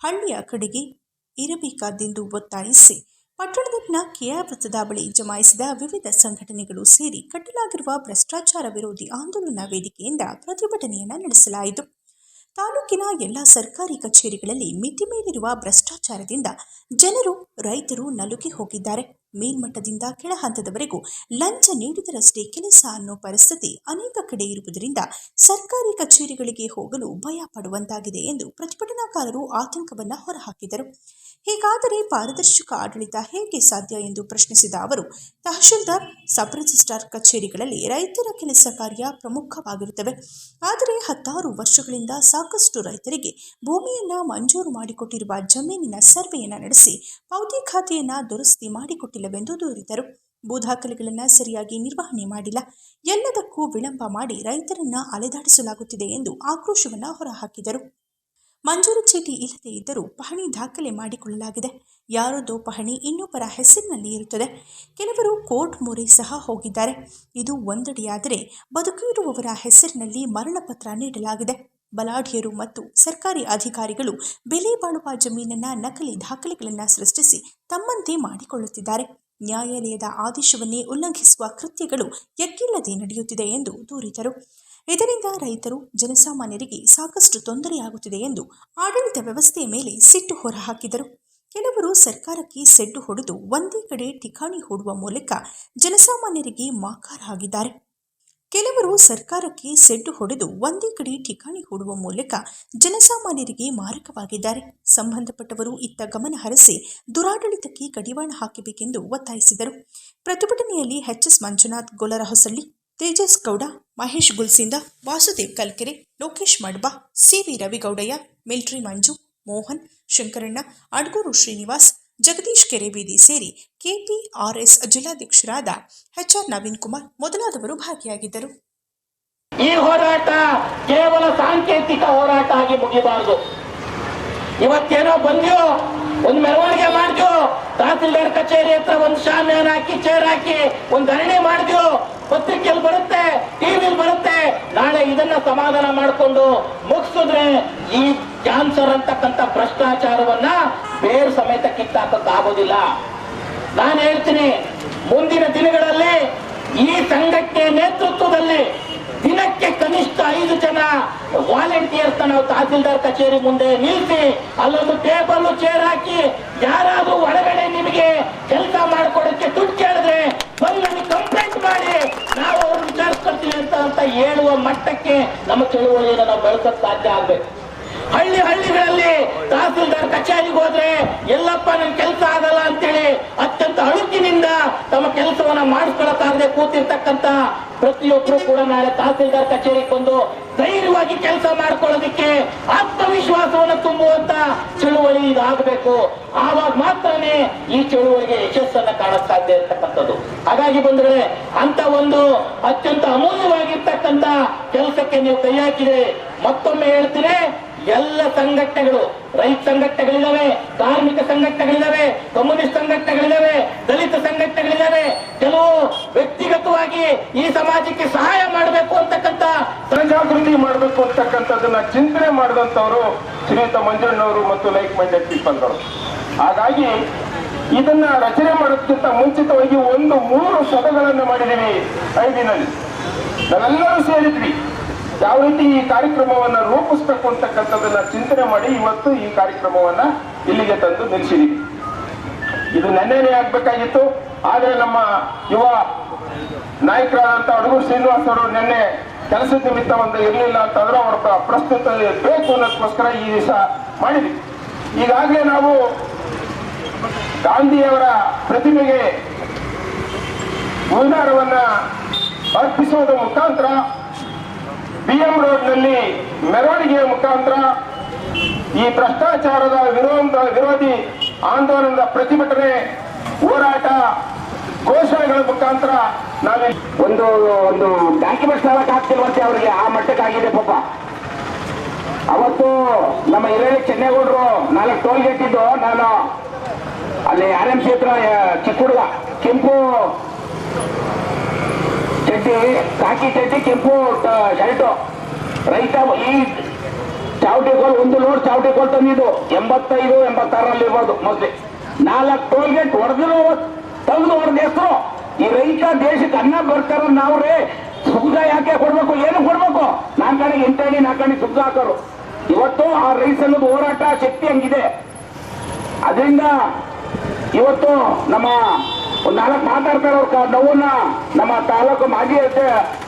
ಹಳ್ಳಿಯ ಕಡೆಗೆ ಇರಬೇಕಾದ್ದೆಂದು ಒತ್ತಾಯಿಸಿ ಪಟ್ಟಣದಲ್ಲಿನ ಕೆಆರ್ ವೃತ್ತದ ಬಳಿ ಜಮಾಯಿಸಿದ ವಿವಿಧ ಸಂಘಟನೆಗಳು ಸೇರಿ ಕಟ್ಟಲಾಗಿರುವ ಭ್ರಷ್ಟಾಚಾರ ವಿರೋಧಿ ಆಂದೋಲನ ವೇದಿಕೆಯಿಂದ ಪ್ರತಿಭಟನೆಯನ್ನು ನಡೆಸಲಾಯಿತು. ತಾಲೂಕಿನ ಎಲ್ಲ ಸರ್ಕಾರಿ ಕಚೇರಿಗಳಲ್ಲಿ ಮಿತಿಮೀರಿರುವ ಭ್ರಷ್ಟಾಚಾರದಿಂದ ಜನರು, ರೈತರು ನಲುಗಿ ಹೋಗಿದ್ದಾರೆ. ಮೇಲ್ಮಟ್ಟದಿಂದ ಕೆಳ ಹಂತದವರೆಗೂ ಲಂಚ ನೀಡಿದರಷ್ಟೇ ಕೆಲಸ ಅನ್ನೋ ಪರಿಸ್ಥಿತಿ ಅನೇಕ ಕಡೆ ಇರುವುದರಿಂದ ಸರ್ಕಾರಿ ಕಚೇರಿಗಳಿಗೆ ಹೋಗಲು ಭಯ ಪಡುವಂತಾಗಿದೆ ಎಂದು ಪ್ರತಿಭಟನಾಕಾರರು ಆತಂಕವನ್ನ ಹೊರಹಾಕಿದರು. ಹೀಗಾದರೆ ಪಾರದರ್ಶಕ ಆಡಳಿತ ಹೇಗೆ ಸಾಧ್ಯ ಎಂದು ಪ್ರಶ್ನಿಸಿದ ಅವರು, ತಹಶೀಲ್ದಾರ್ ಸಬ್ ರಿಜಿಸ್ಟ್ರಾರ್ ಕಚೇರಿಗಳಲ್ಲಿ ರೈತರ ಕೆಲಸ ಕಾರ್ಯ ಪ್ರಮುಖವಾಗಿರುತ್ತವೆ. ಆದರೆ ಹತ್ತಾರು ವರ್ಷಗಳಿಂದ ಸಾಕಷ್ಟು ರೈತರಿಗೆ ಭೂಮಿಯನ್ನ ಮಂಜೂರು ಮಾಡಿಕೊಟ್ಟಿರುವ ಜಮೀನಿನ ಸರ್ವೆಯನ್ನ ನಡೆಸಿ, ಪಾವತಿ ಖಾತೆಯನ್ನ ದುರಸ್ತಿ ಮಾಡಿಕೊಟ್ಟಿಲ್ಲವೆಂದು ದೂರಿದರು. ಭೂ ದಾಖಲೆಗಳನ್ನು ಸರಿಯಾಗಿ ನಿರ್ವಹಣೆ ಮಾಡಿಲ್ಲ. ಎಲ್ಲದಕ್ಕೂ ವಿಳಂಬ ಮಾಡಿ ರೈತರನ್ನ ಅಲೆದಾಡಿಸಲಾಗುತ್ತಿದೆ ಎಂದು ಆಕ್ರೋಶವನ್ನು ಹೊರಹಾಕಿದರು. ಮಂಜೂರು ಚೀಟಿ ಇಲ್ಲದೇ ಇದ್ದರೂ ಪಹಣಿ ದಾಖಲೆ ಮಾಡಿಕೊಳ್ಳಲಾಗಿದೆ. ಯಾರದೋ ಪಹಣಿ ಇನ್ನೊಬ್ಬರ ಹೆಸರಿನಲ್ಲಿ ಇರುತ್ತದೆ. ಕೆಲವರು ಕೋರ್ಟ್ ಮೊರೆ ಸಹ ಹೋಗಿದ್ದಾರೆ. ಇದು ಒಂದಡಿಯಾದರೆ ಬದುಕಿರುವವರ ಹೆಸರಿನಲ್ಲಿ ಮರಣ ಪತ್ರ ನೀಡಲಾಗಿದೆ. ಬಲಾಢ್ಯರು ಮತ್ತು ಸರ್ಕಾರಿ ಅಧಿಕಾರಿಗಳು ಬೆಲೆ ಬಾಳುವ ಜಮೀನನ್ನ ನಕಲಿ ದಾಖಲೆಗಳನ್ನು ಸೃಷ್ಟಿಸಿ ತಮ್ಮಂತೆ ಮಾಡಿಕೊಳ್ಳುತ್ತಿದ್ದಾರೆ. ನ್ಯಾಯಾಲಯದ ಆದೇಶವನ್ನೇ ಉಲ್ಲಂಘಿಸುವ ಕೃತ್ಯಗಳು ಎಕ್ಕಿಲ್ಲದೆ ನಡೆಯುತ್ತಿದೆ ಎಂದು ದೂರಿದರು. ಇದರಿಂದ ರೈತರು, ಜನಸಾಮಾನ್ಯರಿಗೆ ಸಾಕಷ್ಟು ತೊಂದರೆಯಾಗುತ್ತಿದೆ ಎಂದು ಆಡಳಿತ ವ್ಯವಸ್ಥೆಯ ಮೇಲೆ ಸಿಟ್ಟು ಹೊರಹಾಕಿದರು. ಕೆಲವರು ಸರ್ಕಾರಕ್ಕೆ ಸೆಡ್ಡು ಹೊಡೆದು ಒಂದೇ ಕಡೆ ಠಿಕಾಣಿ ಹೂಡುವ ಮೂಲಕ ಜನಸಾಮಾನ್ಯರಿಗೆ ಮಾಕಾರ ಆಗಿದ್ದಾರೆ ಕೆಲವರು ಸರ್ಕಾರಕ್ಕೆ ಸೆಡ್ಡು ಹೊಡೆದು ಒಂದೇ ಕಡೆ ಠಿಕಾಣಿ ಹೂಡುವ ಮೂಲಕ ಜನಸಾಮಾನ್ಯರಿಗೆ ಮಾರಕವಾಗಿದ್ದಾರೆ. ಸಂಬಂಧಪಟ್ಟವರು ಇತ್ತ ಗಮನ ಹರಿಸಿ ದುರಾಡಳಿತಕ್ಕೆ ಕಡಿವಾಣ ಹಾಕಬೇಕೆಂದು ಒತ್ತಾಯಿಸಿದರು. ಪ್ರತಿಭಟನೆಯಲ್ಲಿ H S Manjunath Golarahosahalli Tejas Gowda, Mahesh Gulsinda, Vasudev Kalkere, Lokesh Madba C V Ravigowdaiah, military Manju, Mohan, Shankaranna, Adguru Srinivas Jagadish Kerebeedi ಸೇರಿ ಕೆಪಿಆರ್ಎಸ್ ಜಿಲ್ಲಾಧ್ಯಕ್ಷರಾದ ಎಚ್ಆರ್ ನವೀನ್ ಕುಮಾರ್ ಮೊದಲಾದವರು ಭಾಗಿಯಾಗಿದ್ದರು. ಈ ಹೋರಾಟ ಕೇವಲ ಸಾಂಕೇತಿಕ ಹೋರಾಟ ಆಗಿ ಮುಗಿಬಾರದು. ಇವತ್ತೇನೋ ಬಂದ್ಯೋ ಒಂದು ಮೆರವಣಿಗೆ ಮಾಡ್ತೀವೋ? ತಹಸೀಲ್ದಾರ್ ಕಚೇರಿ ಹತ್ರ ಒಂದು ಶಾಮಿಯಾನ ಹಾಕಿ ಚೇರ್ ಹಾಕಿ ಒಂದು ಧರಣಿ ಮಾಡ್ತೀವೋ? ಪತ್ರಿಕೆಯಲ್ಲಿ ಬರುತ್ತೆ ಟಿವಿಲಿ ಬರುತ್ತೆ. ನಾಳೆ ಇದನ್ನ ಸಮಾಧಾನ ಮಾಡಿಕೊಂಡು ಮುಗಿಸಿದ್ರೆ ಈ ಕ್ಯಾನ್ಸರ್ ಅಂತಕ್ಕಂಥ ಭ್ರಷ್ಟಾಚಾರವನ್ನ ಬೇರು ಸಮೇತ ಕಿತ್ತಾಕಕ್ ಆಗೋದಿಲ್ಲ. ನಾನು ಹೇಳ್ತೀನಿ, ಮುಂದಿನ ದಿನಗಳಲ್ಲಿ ಈ ಸಂಘಕ್ಕೆ ನಾವು ತಹಸೀಲ್ದಾರ್ ಕಚೇರಿ ಮುಂದೆ ನಿಲ್ಲಿಸಿ ಅಲ್ಲೊಂದು ಟೇಬಲ್ ಚೇರ್ ಹಾಕಿ ಯಾರಾದ್ರೂ ಒಳಗಡೆ ನಿಮಗೆ ಕೆಲಸ ಮಾಡಿಕೊಡಕ್ಕೆ ದುಡ್ಡು ಕೇಳಿದ್ರೆ ಬಂದು ಕಂಪ್ಲೇಂಟ್ ಮಾಡಿ, ನಾವು ಅವ್ರು ವಿಚಾರಿಸ್ಕೊಳ್ತೀವಿ ಅಂತ ಅಂತ ಹೇಳುವ ಮಟ್ಟಕ್ಕೆ ನಮ್ಮ ತಿಳುವಳಿಯನ್ನು ನಾವು ಬೆಳೆಸಕ್ ಸಾಧ್ಯ ಆಗ್ಬೇಕು. ಹಳ್ಳಿ ಹಳ್ಳಿಗಳಲ್ಲಿ ತಹಸೀಲ್ದಾರ್ ಕಚೇರಿಗೆ ಹೋದ್ರೆ, ಎಲ್ಲಪ್ಪ ನನ್ ಕೆಲಸ ಆಗಲ್ಲ ಅಂತೇಳಿ ಅತ್ಯಂತ ಅಳುಕಿನಿಂದ ತಮ್ಮ ಕೆಲಸವನ್ನ ಮಾಡಿಸ್ಕೊಳಕ್ಕಾಗದೆ ಕೂತಿರ್ತಕ್ಕಂತ ಪ್ರತಿಯೊಬ್ಬರು ಕೂಡ ನಾಳೆ ತಹಸೀಲ್ದಾರ್ ಕಚೇರಿಗೆ ಬಂದು ಧೈರ್ಯವಾಗಿ ಕೆಲಸ ಮಾಡ್ಕೊಳ್ಳೋದಿಕ್ಕೆ ಆತ್ಮವಿಶ್ವಾಸವನ್ನು ತುಂಬುವಂತ ಚಳುವಳಿ ಇದಾಗಬೇಕು. ಆವಾಗ ಮಾತ್ರನೇ ಈ ಚಳುವಳಿಗೆ ಯಶಸ್ಸನ್ನ ಕಾಣ ಸಾಧ್ಯ ಇರ್ತಕ್ಕಂಥದ್ದು. ಹಾಗಾಗಿ ಬಂದ್ರೆ ಅಂತ ಒಂದು ಅತ್ಯಂತ ಅಮೂಲ್ಯವಾಗಿರ್ತಕ್ಕಂತ ಕೆಲಸಕ್ಕೆ ನೀವು ಕೈ ಹಾಕಿದ್ರೆ ಮತ್ತೊಮ್ಮೆ ಹೇಳ್ತೀನಿ ಎಲ್ಲ ಸಂಘಟನೆಗಳು, ರೈತ ಸಂಘಟನೆಗಳಿದ್ದಾವೆ, ಕಾರ್ಮಿಕ ಸಂಘಟನೆಗಳಿದ್ದಾವೆ, ಕಮ್ಯುನಿಸ್ಟ್ ಸಂಘಟನೆಗಳಿದ್ದಾವೆ, ದಲಿತ ಸಂಘಟನೆಗಳಿದ್ದಾವೆ, ಕೆಲವು ವ್ಯಕ್ತಿಗತವಾಗಿ ಈ ಸಮಾಜಕ್ಕೆ ಸಹಾಯ ಮಾಡಬೇಕು ಅಂತಕ್ಕಂತ ಜನಜಾಗೃತಿ ಮಾಡಬೇಕು ಅಂತಕ್ಕಂಥದ್ದನ್ನ ಚಿಂತನೆ ಮಾಡಿದಂಥವರು ಶ್ರೀಯುತ ಮಂಜಣ್ಣವರು ಮತ್ತು ಲೈಕ್ ಮೈಂಡೆಡ್ ಪೀಪಲ್ಗಳು ಹಾಗಾಗಿ ಇದನ್ನ ರಚನೆ ಮಾಡೋದಕ್ಕಿಂತ ಮುಂಚಿತವಾಗಿ ಒಂದು ಮೂರು ಸಭೆಗಳನ್ನು ಮಾಡಿದ್ದೀವಿ ಐದಿನಲ್ಲಿ. ನಾವೆಲ್ಲರೂ ಸೇರಿದ್ವಿ. ಯಾವ ರೀತಿ ಈ ಕಾರ್ಯಕ್ರಮವನ್ನ ರೂಪಿಸ್ಬೇಕು ಅಂತಕ್ಕಂಥದ್ದನ್ನ ಚಿಂತನೆ ಮಾಡಿ ಇವತ್ತು ಈ ಕಾರ್ಯಕ್ರಮವನ್ನ ಇಲ್ಲಿಗೆ ತಂದು ನಿಲ್ಲಿಸಿದೀವಿ ಇದು ನೆನ್ನೆನೇ ಆಗ್ಬೇಕಾಗಿತ್ತು. ಆದ್ರೆ ನಮ್ಮ ಯುವ ನಾಯಕರಾದಂತ ಅಡಗೂರು ಶ್ರೀನಿವಾಸ್ ಅವರು ನಿನ್ನೆ ಕೆಲಸದ ನಿಮಿತ್ತ ಒಂದು ಇರಲಿಲ್ಲ ಅಂತಂದ್ರೆ ಅವರ ಪ್ರ- ಪ್ರಸ್ತುತ ಬೇಕು ಅನ್ನೋದಕ್ಕೋಸ್ಕರ ಈ ದಿವಸ ಮಾಡಿದ್ವಿ. ಈಗಾಗಲೇ ನಾವು ಗಾಂಧಿಯವರ ಪ್ರತಿಮೆಗೆ ಹೂನಾರವನ್ನ ಅರ್ಪಿಸುವುದರ ಮುಖಾಂತರ ರೋಡ್ನಲ್ಲಿ ಮೆರವಣಿಗೆಯ ಮುಖಾಂತರ ಈ ಭ್ರಷ್ಟಾಚಾರದ ವಿರೋಧ ವಿರೋಧಿ ಆಂದೋಲನದ ಪ್ರತಿಭಟನೆ, ಹೋರಾಟ, ಘೋಷಣೆಗಳ ಮುಖಾಂತರ ನಾವೇ ಒಂದು ಒಂದು ಡಾಕ್ಯುಮೆಂಟ್ಸ್ ತರಕ್ ಅವರಿಗೆ. ಆ ಮಟ್ಟಕ್ಕಾಗಿದೆ ಪಾಪ. ಅವತ್ತು ನಮ್ಮ ಹಿರಿಯ ಚೆನ್ನೇಗೌಡರು ನಾಲ್ಕು ಟೋಲ್ ಗೇಟ್ ಇದ್ದು ನಾನು ಅಲ್ಲಿ ಆರ್ ಎಂ ಕ್ಷೇತ್ರ ಚಿಕ್ಕ ಹುಡುಗ ಕೆಂಪು ಚಡ್ಡಿ, ಕಾಕಿ ಚಡ್ಡಿ, ಕೆಂಪು ಶರ್ಟು ರೈತ ಈ ಚಾವಟಿಗೋಲ್ ಒಂದು ಲೋಡ್ ಚಾವಟಿಗೋಲ್ ತಂದಿದ್ದು ಎಂಬತ್ತೈದು ಎಂಬತ್ತಾರರಲ್ಲಿ ಇರ್ಬೋದು ಮೊದಲೇ ನಾಲ್ಕು ಟೋಲ್ ಗೇಟ್ ಹೊಡೆದ್ರು ತೆಗೆದು ಹೊಡೆದ ಹೆಸರು. ಈ ರೈತ ದೇಶಕ್ಕೆ ಅನ್ನ ಬರ್ತಾರ ನಾವು ರೇ, ಸುಗ್ಗ ಯಾಕೆ ಕೊಡ್ಬೇಕು, ಏನು ಕೊಡ್ಬೇಕು? ನಾನ್ ಕಡೆ ಎಂಟಡಿ ನಾ ಸುಗ್ಗ ಹಾಕೋರು. ಇವತ್ತು ಆ ರೈಸ್ ಹೋರಾಟ ಶಕ್ತಿ ಹಂಗಿದೆ. ಅದರಿಂದ ಇವತ್ತು ನಮ್ಮ ಒಂದು ನಾಲ್ಕು ಮಾತಾಡ್ತಾರೆ ಅವ್ರ ನೋವನ್ನ. ನಮ್ಮ ತಾಲೂಕು ಮಾಜಿ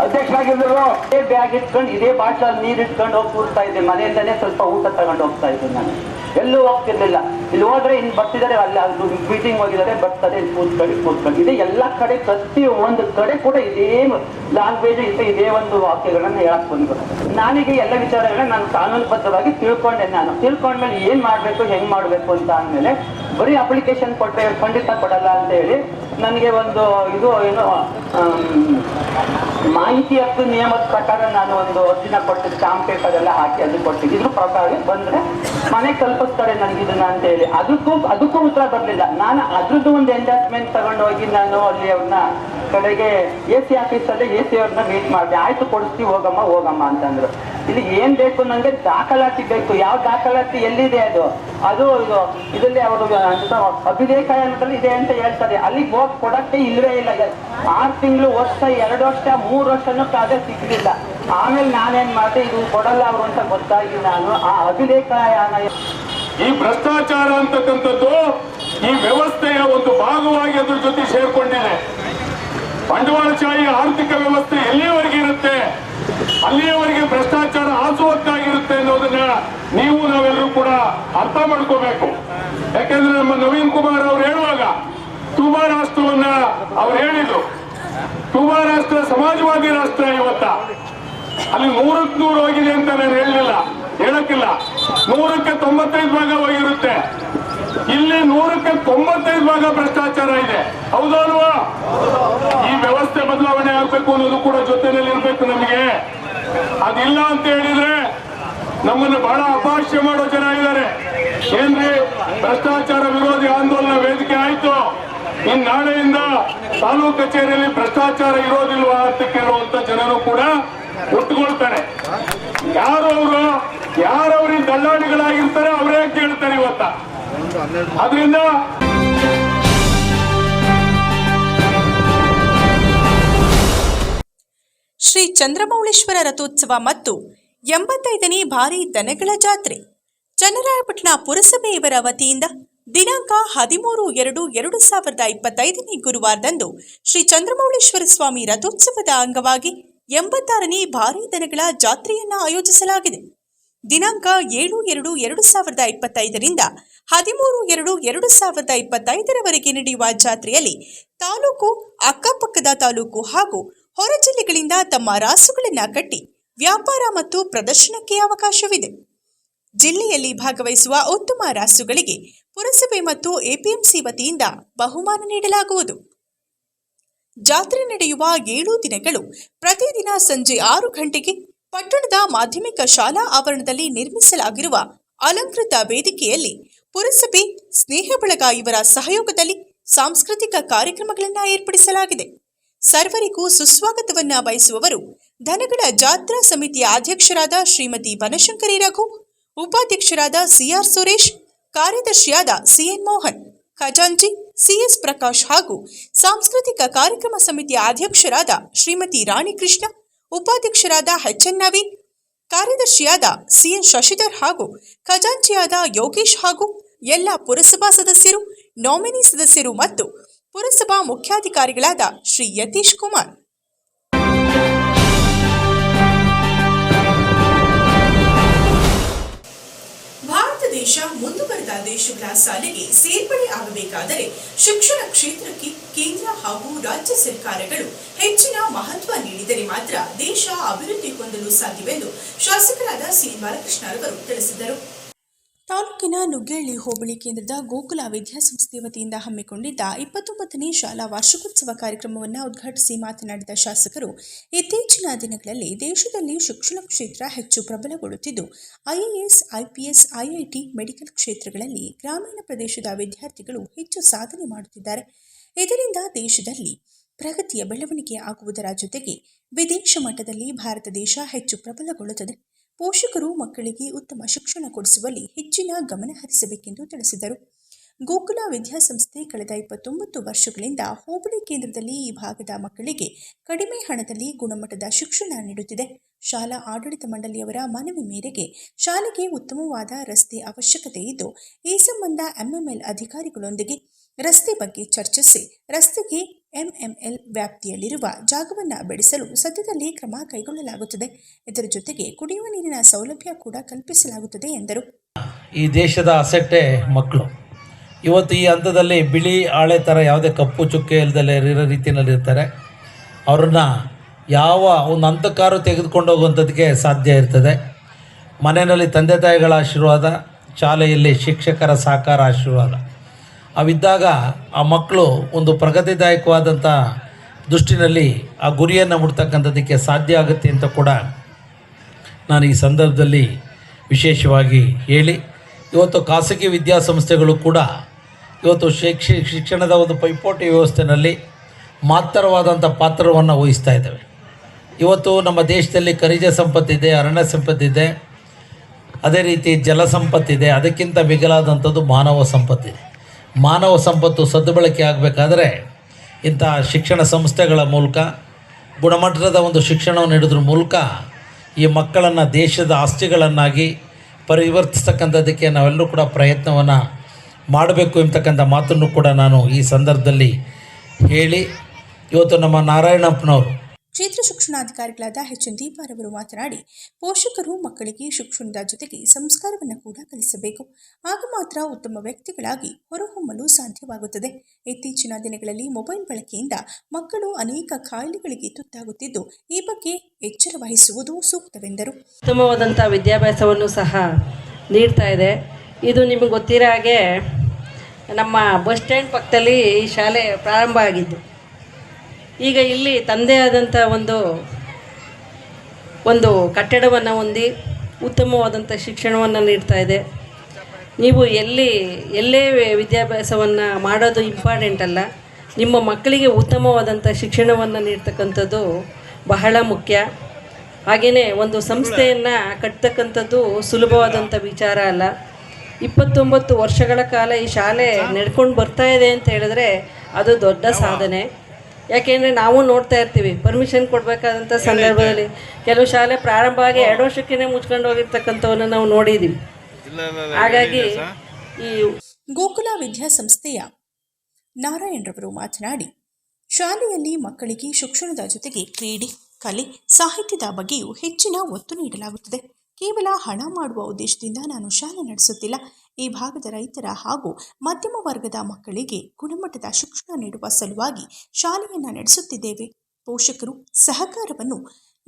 ಅಧ್ಯಕ್ಷರಾಗಿದ್ರು ಇದೇ ಬ್ಯಾಗ್ ಇಟ್ಕೊಂಡು, ಇದೇ ಭಾಷೆ ನೀರು ಇಟ್ಕೊಂಡು ಹೋಗಿ ಕೂರ್ತಾ ಇದ್ದೆ ಮನೆಯಿಂದನೇ ಸ್ವಲ್ಪ ಊಟ ತಗೊಂಡು ಹೋಗ್ತಾ ಇದ್ದೆ ನಾನು. ಎಲ್ಲೂ ಹೋಗ್ತಿರ್ಲಿಲ್ಲ. ಇಲ್ಲಿ ಹೋದ್ರೆ ಇನ್ ಬರ್ತಿದ್ದಾರೆ, ಅಲ್ಲಿ ಅದು ಮೀಟಿಂಗ್ ಹೋಗಿದ್ದಾರೆ, ಬರ್ತಾರೆ ಕೂತ್ಕೊಂಡು ಕೂತ್ಕೊಳ್ಳಿ ಇದೆ ಎಲ್ಲ ಕಡೆ ಪ್ರತಿ ಒಂದು ಕಡೆ ಕೂಡ ಇದೇ ಲ್ಯಾಂಗ್ವೇಜ್ ಇದೆ, ಇದೇ ಒಂದು ವಾಕ್ಯಗಳನ್ನ ಹೇಳಕ್ ಬಂದ್ರು ನಾನೀಗ ಎಲ್ಲ ವಿಚಾರಗಳನ್ನ ನಾನು ಕಾನೂನುಬದ್ಧವಾಗಿ ತಿಳ್ಕೊಂಡೆ ನಾನು. ತಿಳ್ಕೊಂಡ್ಮೇಲೆ ಏನ್ ಮಾಡ್ಬೇಕು, ಹೆಂಗ್ ಮಾಡ್ಬೇಕು ಅಂತ ಅಂದ್ಮೇಲೆ, ಬರೀ ಅಪ್ಲಿಕೇಶನ್ ಕೊಟ್ರೆ ಖಂಡಿತ ಕೊಡಲ್ಲ ಅಂತ ಹೇಳಿ ನನಗೆ ಒಂದು ಇದು, ಏನು ಮಾಹಿತಿ ಹಕ್ಕು ನಿಯಮದ ಪ್ರಕಾರ ನಾನು ಒಂದು ಅರ್ಜಿನ ಕೊಟ್ಟು ಸ್ಟಾಂಪ್ ಪೇಪರ್ ಎಲ್ಲ ಹಾಕಿ ಅದು ಕೊಟ್ಟಿದ್ದು. ಇದ್ರ ಪ್ರಕಾರ ಬಂದ್ರೆ ಮನೆ ಕಲ್ಪಿಸ್ತಾರೆ ನನಗೆ ಇದನ್ನ ಅಂತ ಹೇಳಿ. ಅದಕ್ಕೂ ಅದಕ್ಕೂ ಉತ್ತರ ಬರಲಿಲ್ಲ. ನಾನು ಅದ್ರದ್ದು ಒಂದು ಎಂಡಾಸ್ಮೆಂಟ್ ತಗೊಂಡು ಹೋಗಿ ನಾನು ಅಲ್ಲಿ ಅವ್ರನ್ನ ಕಡೆಗೆ ಎ ಸಿ ಆಫೀಸಲ್ಲಿ ಎ ಸಿ ಅವ್ರನ್ನ ಮೀಟ್ ಮಾಡಿದೆ. ಆಯ್ತು, ಕೊಡಿಸ್ತೀವಿ, ಹೋಗಮ್ಮ ಹೋಗಮ್ಮ ಅಂತಂದ್ರು. ಇಲ್ಲಿ ಏನ್ ಬೇಕು ನನಗೆ ದಾಖಲಾತಿ ಬೇಕು. ಯಾವ ದಾಖಲಾತಿ ಎಲ್ಲಿದೆ ಅದು? ಅದು ಇದು. ಇದರಲ್ಲಿ ಅವರು ಅಭಿಲೇಖ ಅನ್ನೋದ್ರಲ್ಲಿ ಇದೆ ಅಂತ ಹೇಳ್ತಾರೆ. ಅಲ್ಲಿಗೆ ಹೋಗಿ ಕೊಡಕ್ಕೆ ಇಲ್ವೇ ಇಲ್ಲ. ಆರು ತಿಂಗಳು ವರ್ಷ, ಎರಡು ವರ್ಷ, ಮೂರು ವರ್ಷನೂ ಕಾದೆ ಸಿಗ್ಲಿಲ್ಲ. ಆಮೇಲೆ ನಾನೇನ್ ಮಾಡಿದೆ, ಇದು ಕೊಡಲ್ಲ ಅವರು ಅಂತ ಗೊತ್ತಾಗಿ ನಾನು. ಆ ಅಭಿಲೇಖ ಈ ಭ್ರಷ್ಟಾಚಾರ ಅಂತಕ್ಕಂಥದ್ದು ಈ ವ್ಯವಸ್ಥೆಯ ಒಂದು ಭಾಗವಾಗಿ ಅದ್ರ ಜೊತೆ ಸೇರ್ಕೊಂಡಿದೆ. ಬಂಡವಾಳಶಾಹಿ ಆರ್ಥಿಕ ವ್ಯವಸ್ಥೆ ಎಲ್ಲಿಯವರೆಗೆ ಇರುತ್ತೆ? ಅಲ್ಲಿಯವರೆಗೆ ಭ್ರಷ್ಟಾಚಾರ ಆಸುವಂತಾಗಿರುತ್ತೆ ಅನ್ನೋದನ್ನ ನೀವು ನಾವೆಲ್ಲರೂ ಕೂಡ ಅರ್ಥ ಮಾಡ್ಕೋಬೇಕು. ಯಾಕೆಂದ್ರೆ ನಮ್ಮ ನವೀನ್ ಕುಮಾರ್ ಅವ್ರು ಹೇಳುವಾಗ, ತುಂಬಾ ರಾಷ್ಟ್ರವನ್ನ ಅವ್ರು ಹೇಳಿದ್ರು. ತುಬಾ ರಾಷ್ಟ್ರ ಸಮಾಜವಾದಿ ರಾಷ್ಟ್ರ ಇವತ್ತ. ಅಲ್ಲಿ ನೂರಕ್ ನೂರು ಹೋಗಿದೆ ಅಂತ ನಾನು ಹೇಳಲಿಲ್ಲ, ಹೇಳಕ್ಕಿಲ್ಲ. ನೂರಕ್ಕೆ ತೊಂಬತ್ತೈದು ಭಾಗ ಹೋಗಿರುತ್ತೆ ಇಲ್ಲಿ ನೂರಕ್ಕೆ ತೊಂಬತ್ತೈದು ಭಾಗ ಭ್ರಷ್ಟಾಚಾರ ಇದೆ. ಹೌದಲ್ವಾ ಈ ವ್ಯವಸ್ಥೆ ಬದಲಾವಣೆ ಆಗ್ಬೇಕು ಅನ್ನೋದು ಕೂಡ ಜೊತೆನಲ್ಲಿ ಇರ್ಬೇಕು ನಮಗೆ. ಅದಿಲ್ಲ ಅಂತ ಹೇಳಿದ್ರೆ ನಮ್ಮನ್ನು ಬಹಳ ಅಪಾಶ್ಯ ಮಾಡೋ ಜನ ಇದ್ದಾರೆ. ಏನ್ರಿ? ಭ್ರಷ್ಟಾಚಾರ ವಿರೋಧಿ ಆಂದೋಲನ ವೇದಿಕೆ ಆಯ್ತು. ಇನ್ ನಾಳೆಯಿಂದ ತಾಲೂಕು ಕಚೇರಿಯಲ್ಲಿ ಭ್ರಷ್ಟಾಚಾರ ಇರೋದಿಲ್ವಾ ಅಂತ ಕೇಳುವಂತ ಜನರು ಕೂಡ ಹುಟ್ಟುಕೊಳ್ತಾರೆ ಯಾರು ಅವರು ಯಾರು ದಲ್ಲಾಳಿಗಳಾಗಿರ್ತಾರೆ, ಅವರೇ ಕೇಳ್ತಾರೆ ಇವತ್ತ. ಅದರಿಂದ ಶ್ರೀ ಚಂದ್ರಮೌಳೇಶ್ವರ ರಥೋತ್ಸವ ಮತ್ತು ಎಂಬತ್ತೈದನೇ ಭಾರಿ ದನಗಳ ಜಾತ್ರೆ. ಚನ್ನರಾಯಪಟ್ಟಣ ಪುರಸಭೆಯವರ ವತಿಯಿಂದ ದಿನಾಂಕ ಹದಿಮೂರು ಎರಡು ಎರಡು ಸಾವಿರದ ಇಪ್ಪತ್ತೈದನೇ ಗುರುವಾರದಂದು ಶ್ರೀ ಚಂದ್ರಮೌಳೇಶ್ವರ ಸ್ವಾಮಿ ರಥೋತ್ಸವದ ಅಂಗವಾಗಿ ಎಂಬತ್ತಾರನೇ ಭಾರಿ ದನಗಳ ಜಾತ್ರೆಯನ್ನು ಆಯೋಜಿಸಲಾಗಿದೆ. ದಿನಾಂಕ ಏಳು ಎರಡು ಎರಡು ಸಾವಿರದ ಇಪ್ಪತ್ತೈದರಿಂದ ಹದಿಮೂರು ಎರಡು ಎರಡು ಸಾವಿರದ ಇಪ್ಪತ್ತೈದರವರೆಗೆ ನಡೆಯುವ ಜಾತ್ರೆಯಲ್ಲಿ ತಾಲೂಕು, ಅಕ್ಕಪಕ್ಕದ ತಾಲೂಕು ಹಾಗೂ ಹೊರ ಜಿಲ್ಲೆಗಳಿಂದ ತಮ್ಮ ರಾಸುಗಳನ್ನು ಕಟ್ಟಿ ವ್ಯಾಪಾರ ಮತ್ತು ಪ್ರದರ್ಶನಕ್ಕೆ ಅವಕಾಶವಿದೆ. ಜಿಲ್ಲೆಯಲ್ಲಿ ಭಾಗವಹಿಸುವ ಉತ್ತಮ ರಾಸುಗಳಿಗೆ ಪುರಸಭೆ ಮತ್ತು ಎಪಿಎಂಸಿ ವತಿಯಿಂದ ಬಹುಮಾನ ನೀಡಲಾಗುವುದು. ಜಾತ್ರೆ ನಡೆಯುವ ಏಳು ದಿನಗಳು ಪ್ರತಿದಿನ ಸಂಜೆ ಆರು ಗಂಟೆಗೆ ಪಟ್ಟಣದ ಮಾಧ್ಯಮಿಕ ಶಾಲಾ ಆವರಣದಲ್ಲಿ ನಿರ್ಮಿಸಲಾಗಿರುವ ಅಲಂಕೃತ ವೇದಿಕೆಯಲ್ಲಿ ಪುರಸಭೆ, ಸ್ನೇಹ ಬಳಗ ಇವರ ಸಹಯೋಗದಲ್ಲಿ ಸಾಂಸ್ಕೃತಿಕ ಕಾರ್ಯಕ್ರಮಗಳನ್ನು ಏರ್ಪಡಿಸಲಾಗಿದೆ. ಸರ್ವರಿಗೂ ಸುಸ್ವಾಗತವನ್ನ ಬಯಸುವವರು ದನಗಳ ಜಾತ್ರಾ ಸಮಿತಿಯ ಅಧ್ಯಕ್ಷರಾದ ಶ್ರೀಮತಿ ಬನಶಂಕರಿ ರಘು, ಉಪಾಧ್ಯಕ್ಷರಾದ ಸಿಆರ್ ಸುರೇಶ್, ಕಾರ್ಯದರ್ಶಿಯಾದ ಸಿಎನ್ ಮೋಹನ್, ಖಜಾಂಚಿ, ಸಿಎಸ್ ಪ್ರಕಾಶ್ ಹಾಗೂ ಸಾಂಸ್ಕೃತಿಕ ಕಾರ್ಯಕ್ರಮ ಸಮಿತಿಯ ಅಧ್ಯಕ್ಷರಾದ ಶ್ರೀಮತಿ ರಾಣಿ ಕೃಷ್ಣ ಉಪಾಧ್ಯಕ್ಷರಾದ ಎಚ್ಎನ್ ನವೀನ್, ಕಾರ್ಯದರ್ಶಿಯಾದ ಸಿಎನ್ ಶಶಿಧರ್ ಹಾಗೂ ಖಜಾಂಚಿಯಾದ ಯೋಗೇಶ್ ಹಾಗೂ ಎಲ್ಲ ಪುರಸಭಾ ಸದಸ್ಯರು ನಾಮಿನಿ ಸದಸ್ಯರು ಮತ್ತು ಪುರಸಭಾ ಮುಖ್ಯಾಧಿಕಾರಿಗಳಾದ ಶ್ರೀ ಯತೀಶ್ ಕುಮಾರ್. ದೇಶ ಮುಂದುವರೆದ ದೇಶಗಳ ಸಾಲಿಗೆ ಸೇರ್ಪಡೆ ಆಗಬೇಕಾದರೆ ಶಿಕ್ಷಣ ಕ್ಷೇತ್ರಕ್ಕೆ ಕೇಂದ್ರ ಹಾಗೂ ರಾಜ್ಯ ಸರ್ಕಾರಗಳು ಹೆಚ್ಚಿನ ಮಹತ್ವ ನೀಡಿದರೆ ಮಾತ್ರ ದೇಶ ಅಭಿವೃದ್ಧಿ ಹೊಂದಲು ಸಾಧ್ಯವೆಂದು ಶಾಸಕರಾದ ಸಿ. ಬಾಲಕೃಷ್ಣರವರು ತಿಳಿಸಿದರು. ತಾಲೂಕಿನ ನುಗ್ಗೇಳಿ ಹೋಬಳಿ ಕೇಂದ್ರದ ಗೋಕುಲ ವಿದ್ಯಾಸಂಸ್ಥೆ ವತಿಯಿಂದ ಹಮ್ಮಿಕೊಂಡಿದ್ದ ಇಪ್ಪತ್ತೊಂಬತ್ತನೇ ಶಾಲಾ ವಾರ್ಷಿಕೋತ್ಸವ ಕಾರ್ಯಕ್ರಮವನ್ನು ಉದ್ಘಾಟಿಸಿ ಮಾತನಾಡಿದ ಶಾಸಕರು, ಇತ್ತೀಚಿನ ದಿನಗಳಲ್ಲಿ ದೇಶದಲ್ಲಿ ಶಿಕ್ಷಣ ಕ್ಷೇತ್ರ ಹೆಚ್ಚು ಪ್ರಬಲಗೊಳ್ಳುತ್ತಿದ್ದು, ಐಎಎಸ್, ಐಪಿಎಸ್, ಐಐಟಿ, ಮೆಡಿಕಲ್ ಕ್ಷೇತ್ರಗಳಲ್ಲಿ ಗ್ರಾಮೀಣ ಪ್ರದೇಶದ ವಿದ್ಯಾರ್ಥಿಗಳು ಹೆಚ್ಚು ಸಾಧನೆ ಮಾಡುತ್ತಿದ್ದಾರೆ. ಇದರಿಂದ ದೇಶದಲ್ಲಿ ಪ್ರಗತಿಯ ಬೆಳವಣಿಗೆ ಆಗುವುದರ ಜೊತೆಗೆ ವಿದೇಶ ಮಟ್ಟದಲ್ಲಿ ಭಾರತ ದೇಶ ಹೆಚ್ಚು ಪ್ರಬಲಗೊಳ್ಳುತ್ತದೆ. ಪೋಷಕರು ಮಕ್ಕಳಿಗೆ ಉತ್ತಮ ಶಿಕ್ಷಣ ಕೊಡಿಸುವಲ್ಲಿ ಹೆಚ್ಚಿನ ಗಮನ ಹರಿಸಬೇಕೆಂದು ತಿಳಿಸಿದರು. ಗೋಕುಲ ವಿದ್ಯಾಸಂಸ್ಥೆ ಕಳೆದ ಇಪ್ಪತ್ತೊಂಬತ್ತು ವರ್ಷಗಳಿಂದ ಹೋಬಳಿ ಕೇಂದ್ರದಲ್ಲಿ ಈ ಭಾಗದ ಮಕ್ಕಳಿಗೆ ಕಡಿಮೆ ಹಣದಲ್ಲಿ ಗುಣಮಟ್ಟದ ಶಿಕ್ಷಣ ನೀಡುತ್ತಿದೆ. ಶಾಲಾ ಆಡಳಿತ ಮಂಡಳಿಯವರ ಮನವಿ ಮೇರೆಗೆ ಶಾಲೆಗೆ ಉತ್ತಮವಾದ ರಸ್ತೆ ಅವಶ್ಯಕತೆ ಇದ್ದು, ಈ ಸಂಬಂಧ ಎಂಎಂಎಲ್ ಅಧಿಕಾರಿಗಳೊಂದಿಗೆ ರಸ್ತೆ ಬಗ್ಗೆ ಚರ್ಚಿಸಿ. ರಸ್ತೆಗೆ ಎಂಎಂಎಲ್ ವ್ಯಾಪ್ತಿಯಲ್ಲಿರುವ ಜಾಗವನ್ನು ಬೆಳೆಸಲು ಸದ್ಯದಲ್ಲಿ ಕ್ರಮ ಕೈಗೊಳ್ಳಲಾಗುತ್ತದೆ. ಇದರ ಜೊತೆಗೆ ಕುಡಿಯುವ ನೀರಿನ ಸೌಲಭ್ಯ ಕೂಡ ಕಲ್ಪಿಸಲಾಗುತ್ತದೆ ಎಂದರು. ಈ ದೇಶದ ಅಸೆಟ್ಟೆ ಮಕ್ಕಳು. ಇವತ್ತು ಈ ಹಂತದಲ್ಲಿ ಬಿಳಿ ಹಾಳೆ ಥರ ಯಾವುದೇ ಕಪ್ಪು ಚುಕ್ಕೆ ಇಲ್ದಲೆ ಇರೋ ರೀತಿಯಲ್ಲಿ ಇರ್ತಾರೆ. ಅವ್ರನ್ನ ಯಾವ ಒಂದು ಹಂತಕಾರು ತೆಗೆದುಕೊಂಡು ಹೋಗುವಂಥದ್ದಕ್ಕೆ ಸಾಧ್ಯ ಇರ್ತದೆ. ಮನೆಯಲ್ಲಿ ತಂದೆ ತಾಯಿಗಳ ಆಶೀರ್ವಾದ, ಶಾಲೆಯಲ್ಲಿ ಶಿಕ್ಷಕರ ಸಹಕಾರ ಆಶೀರ್ವಾದ. ಅವಿದ್ದಾಗ ಆ ಮಕ್ಕಳು ಒಂದು ಪ್ರಗತಿದಾಯಕವಾದಂಥ ದೃಷ್ಟಿನಲ್ಲಿ ಆ ಗುರಿಯನ್ನು ಮುಟ್ತಕ್ಕಂಥದ್ದಕ್ಕೆ ಸಾಧ್ಯ ಆಗುತ್ತೆ ಅಂತ ಕೂಡ ನಾನು ಈ ಸಂದರ್ಭದಲ್ಲಿ ವಿಶೇಷವಾಗಿ ಹೇಳಿ. ಇವತ್ತು ಖಾಸಗಿ ವಿದ್ಯಾಸಂಸ್ಥೆಗಳು ಕೂಡ ಇವತ್ತು ಶೈಕ್ಷಿ, ಶಿಕ್ಷಣದ ಒಂದು ಪೈಪೋಟಿ ವ್ಯವಸ್ಥೆಯಲ್ಲಿ ಮಾತ್ರವಾದಂಥ ಪಾತ್ರವನ್ನು ವಹಿಸ್ತಾ ಇದ್ದಾವೆ. ಇವತ್ತು ನಮ್ಮ ದೇಶದಲ್ಲಿ ಖನಿಜ ಸಂಪತ್ತಿದೆ, ಅರಣ್ಯ ಸಂಪತ್ತಿದೆ, ಅದೇ ರೀತಿ ಜಲ ಸಂಪತ್ತಿದೆ, ಅದಕ್ಕಿಂತ ಮಿಗಿಲಾದಂಥದ್ದು ಮಾನವ ಸಂಪತ್ತಿದೆ. ಮಾನವ ಸಂಪತ್ತು ಸದ್ಬಳಕೆ ಆಗಬೇಕಾದ್ರೆ ಇಂಥ ಶಿಕ್ಷಣ ಸಂಸ್ಥೆಗಳ ಮೂಲಕ, ಗುಣಮಟ್ಟದ ಒಂದು ಶಿಕ್ಷಣವನ್ನು ನೀಡೋದ್ರ ಮೂಲಕ ಈ ಮಕ್ಕಳನ್ನು ದೇಶದ ಆಸ್ತಿಗಳನ್ನಾಗಿ ಪರಿವರ್ತಿಸ್ತಕ್ಕಂಥದ್ದಕ್ಕೆ ನಾವೆಲ್ಲರೂ ಕೂಡ ಪ್ರಯತ್ನವನ್ನು ಮಾಡಬೇಕು ಎಂಬತಕ್ಕಂಥ ಮಾತನ್ನು ಕೂಡ ನಾನು ಈ ಸಂದರ್ಭದಲ್ಲಿ ಹೇಳಿ, ಇವತ್ತು ನಮ್ಮ ನಾರಾಯಣಪ್ಪನವರು ಕ್ಷೇತ್ರ ಶಿಕ್ಷಣಾಧಿಕಾರಿಗಳಾದ ಎಚ್ ಎನ್ ದೀಪಾರವರು ಮಾತನಾಡಿ, ಪೋಷಕರು ಮಕ್ಕಳಿಗೆ ಶಿಕ್ಷಣದ ಜೊತೆಗೆ ಸಂಸ್ಕಾರವನ್ನು ಕೂಡ ಕಲಿಸಬೇಕು. ಆಗ ಮಾತ್ರ ಉತ್ತಮ ವ್ಯಕ್ತಿಗಳಾಗಿ ಹೊರಹೊಮ್ಮಲು ಸಾಧ್ಯವಾಗುತ್ತದೆ. ಇತ್ತೀಚಿನ ದಿನಗಳಲ್ಲಿ ಮೊಬೈಲ್ ಬಳಕೆಯಿಂದ ಮಕ್ಕಳು ಅನೇಕ ಕಾಯಿಲೆಗಳಿಗೆ ತುತ್ತಾಗುತ್ತಿದ್ದು, ಈ ಬಗ್ಗೆ ಎಚ್ಚರ ವಹಿಸುವುದು ಸೂಕ್ತವೆಂದರು. ಉತ್ತಮವಾದಂಥ ವಿದ್ಯಾಭ್ಯಾಸವನ್ನು ಸಹ ನೀಡ್ತಾ ಇದೆ. ಇದು ನಿಮಗೆ ಗೊತ್ತಿರೋ ಹಾಗೆ ನಮ್ಮ ಬಸ್ ಸ್ಟ್ಯಾಂಡ್ ಪಕ್ಕದಲ್ಲಿ ಈ ಶಾಲೆ ಪ್ರಾರಂಭ ಆಗಿದ್ದು. ಈಗ ಇಲ್ಲಿ ತಂದೆ ಆದಂಥ ಒಂದು ಒಂದು ಕಟ್ಟಡವನ್ನು ಹೊಂದಿ ಉತ್ತಮವಾದಂಥ ಶಿಕ್ಷಣವನ್ನು ನೀಡ್ತಾ ಇದೆ. ನೀವು ಎಲ್ಲಿ, ಎಲ್ಲೇ ವಿದ್ಯಾಭ್ಯಾಸವನ್ನು ಮಾಡೋದು ಇಂಪಾರ್ಟೆಂಟ್ ಅಲ್ಲ, ನಿಮ್ಮ ಮಕ್ಕಳಿಗೆ ಉತ್ತಮವಾದಂಥ ಶಿಕ್ಷಣವನ್ನು ನೀಡ್ತಕ್ಕಂಥದ್ದು ಬಹಳ ಮುಖ್ಯ. ಹಾಗೆಯೇ ಒಂದು ಸಂಸ್ಥೆಯನ್ನು ಕಟ್ತಕ್ಕಂಥದ್ದು ಸುಲಭವಾದಂಥ ವಿಚಾರ ಅಲ್ಲ. ಇಪ್ಪತ್ತೊಂಬತ್ತು ವರ್ಷಗಳ ಕಾಲ ಈ ಶಾಲೆ ನಡ್ಕೊಂಡು ಬರ್ತಾ ಇದೆ ಅಂತ ಹೇಳಿದ್ರೆ ಅದು ದೊಡ್ಡ ಸಾಧನೆ. ಯಾಕೆಂದರೆ ನಾವು ನೋಡ್ತಾ ಇರ್ತೀವಿ. ಪರ್ಮಿಷನ್ ಕೊಡಬೇಕಾದಂಥ ಸಂದರ್ಭದಲ್ಲಿ ಕೆಲವು ಶಾಲೆ ಪ್ರಾರಂಭ ಆಗಿ ಎರಡು ವರ್ಷಕ್ಕೇ ಮುಚ್ಕೊಂಡು ಹೋಗಿರ್ತಕ್ಕಂಥವನ್ನ ನಾವು ನೋಡಿದ್ದೀವಿ ಹಾಗಾಗಿ ಈ ಗೋಕುಲ ವಿದ್ಯಾಸಂಸ್ಥೆಯ ನಾರಾಯಣರವರು ಮಾತನಾಡಿ ಶಾಲೆಯಲ್ಲಿ ಮಕ್ಕಳಿಗೆ ಶಿಕ್ಷಣದ ಜೊತೆಗೆ ಕ್ರೀಡೆ ಕಲೆ ಸಾಹಿತ್ಯದ ಬಗ್ಗೆಯೂ ಹೆಚ್ಚಿನ ಒತ್ತು ನೀಡಲಾಗುತ್ತದೆ. ಕೇವಲ ಹಣ ಮಾಡುವ ಉದ್ದೇಶದಿಂದ ನಾನು ಶಾಲೆ ನಡೆಸುತ್ತಿಲ್ಲ. ಈ ಭಾಗದ ರೈತರ ಹಾಗೂ ಮಧ್ಯಮ ವರ್ಗದ ಮಕ್ಕಳಿಗೆ ಗುಣಮಟ್ಟದ ಶಿಕ್ಷಣ ನೀಡುವ ಸಲುವಾಗಿ ಶಾಲೆಯನ್ನು ನಡೆಸುತ್ತಿದ್ದೇವೆ. ಪೋಷಕರು ಸಹಕಾರವನ್ನು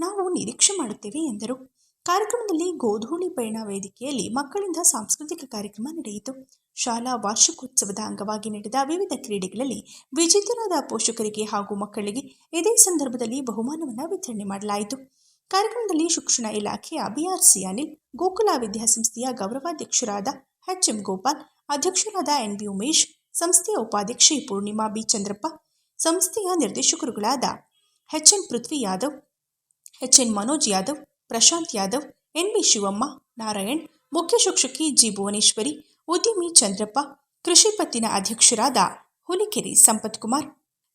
ನಾವು ನಿರೀಕ್ಷೆ ಮಾಡುತ್ತೇವೆ ಎಂದರು. ಕಾರ್ಯಕ್ರಮದಲ್ಲಿ ಗೋಧೂಳಿ ಪಯಣ ವೇದಿಕೆಯಲ್ಲಿ ಮಕ್ಕಳಿಂದ ಸಾಂಸ್ಕೃತಿಕ ಕಾರ್ಯಕ್ರಮ ನಡೆಯಿತು. ಶಾಲಾ ವಾರ್ಷಿಕೋತ್ಸವದ ಅಂಗವಾಗಿ ನಡೆದ ವಿವಿಧ ಕ್ರೀಡೆಗಳಲ್ಲಿ ವಿಜೇತರಾದ ಪೋಷಕರಿಗೆ ಹಾಗೂ ಮಕ್ಕಳಿಗೆ ಇದೇ ಸಂದರ್ಭದಲ್ಲಿ ಬಹುಮಾನವನ್ನು ವಿತರಣೆ ಮಾಡಲಾಯಿತು. ಕಾರ್ಯಕ್ರಮದಲ್ಲಿ ಶಿಕ್ಷಣ ಇಲಾಖೆಯ ಬಿಆರ್ಸಿ ಅನಿಲ್, ಗೋಕುಲ ವಿದ್ಯಾಸಂಸ್ಥೆಯ ಗೌರವಾಧ್ಯಕ್ಷರಾದ ಎಚ್ ಎಂ ಗೋಪಾಲ್, ಅಧ್ಯಕ್ಷರಾದ ಎನ್ ಬಿ ಉಮೇಶ್, ಸಂಸ್ಥೆಯ ಉಪಾಧ್ಯಕ್ಷೆ ಪೂರ್ಣಿಮಾ ಬಿ. ಚಂದ್ರಪ್ಪ, ಸಂಸ್ಥೆಯ ನಿರ್ದೇಶಕರುಗಳಾದ H N Prithvi Yadav H N Manoj Yadav, Prashanth Yadav N B Shivamma, Narayan, ಮುಖ್ಯ ಶಿಕ್ಷಕಿ ಜಿ. ಭುವನೇಶ್ವರಿ, ಉದ್ಯಮಿ ಚಂದ್ರಪ್ಪ ಕೃಷಿ ಪತ್ತಿನ ಅಧ್ಯಕ್ಷರಾದ ಹುಲಿಕೆರೆ ಸಂಪತ್ ಕುಮಾರ್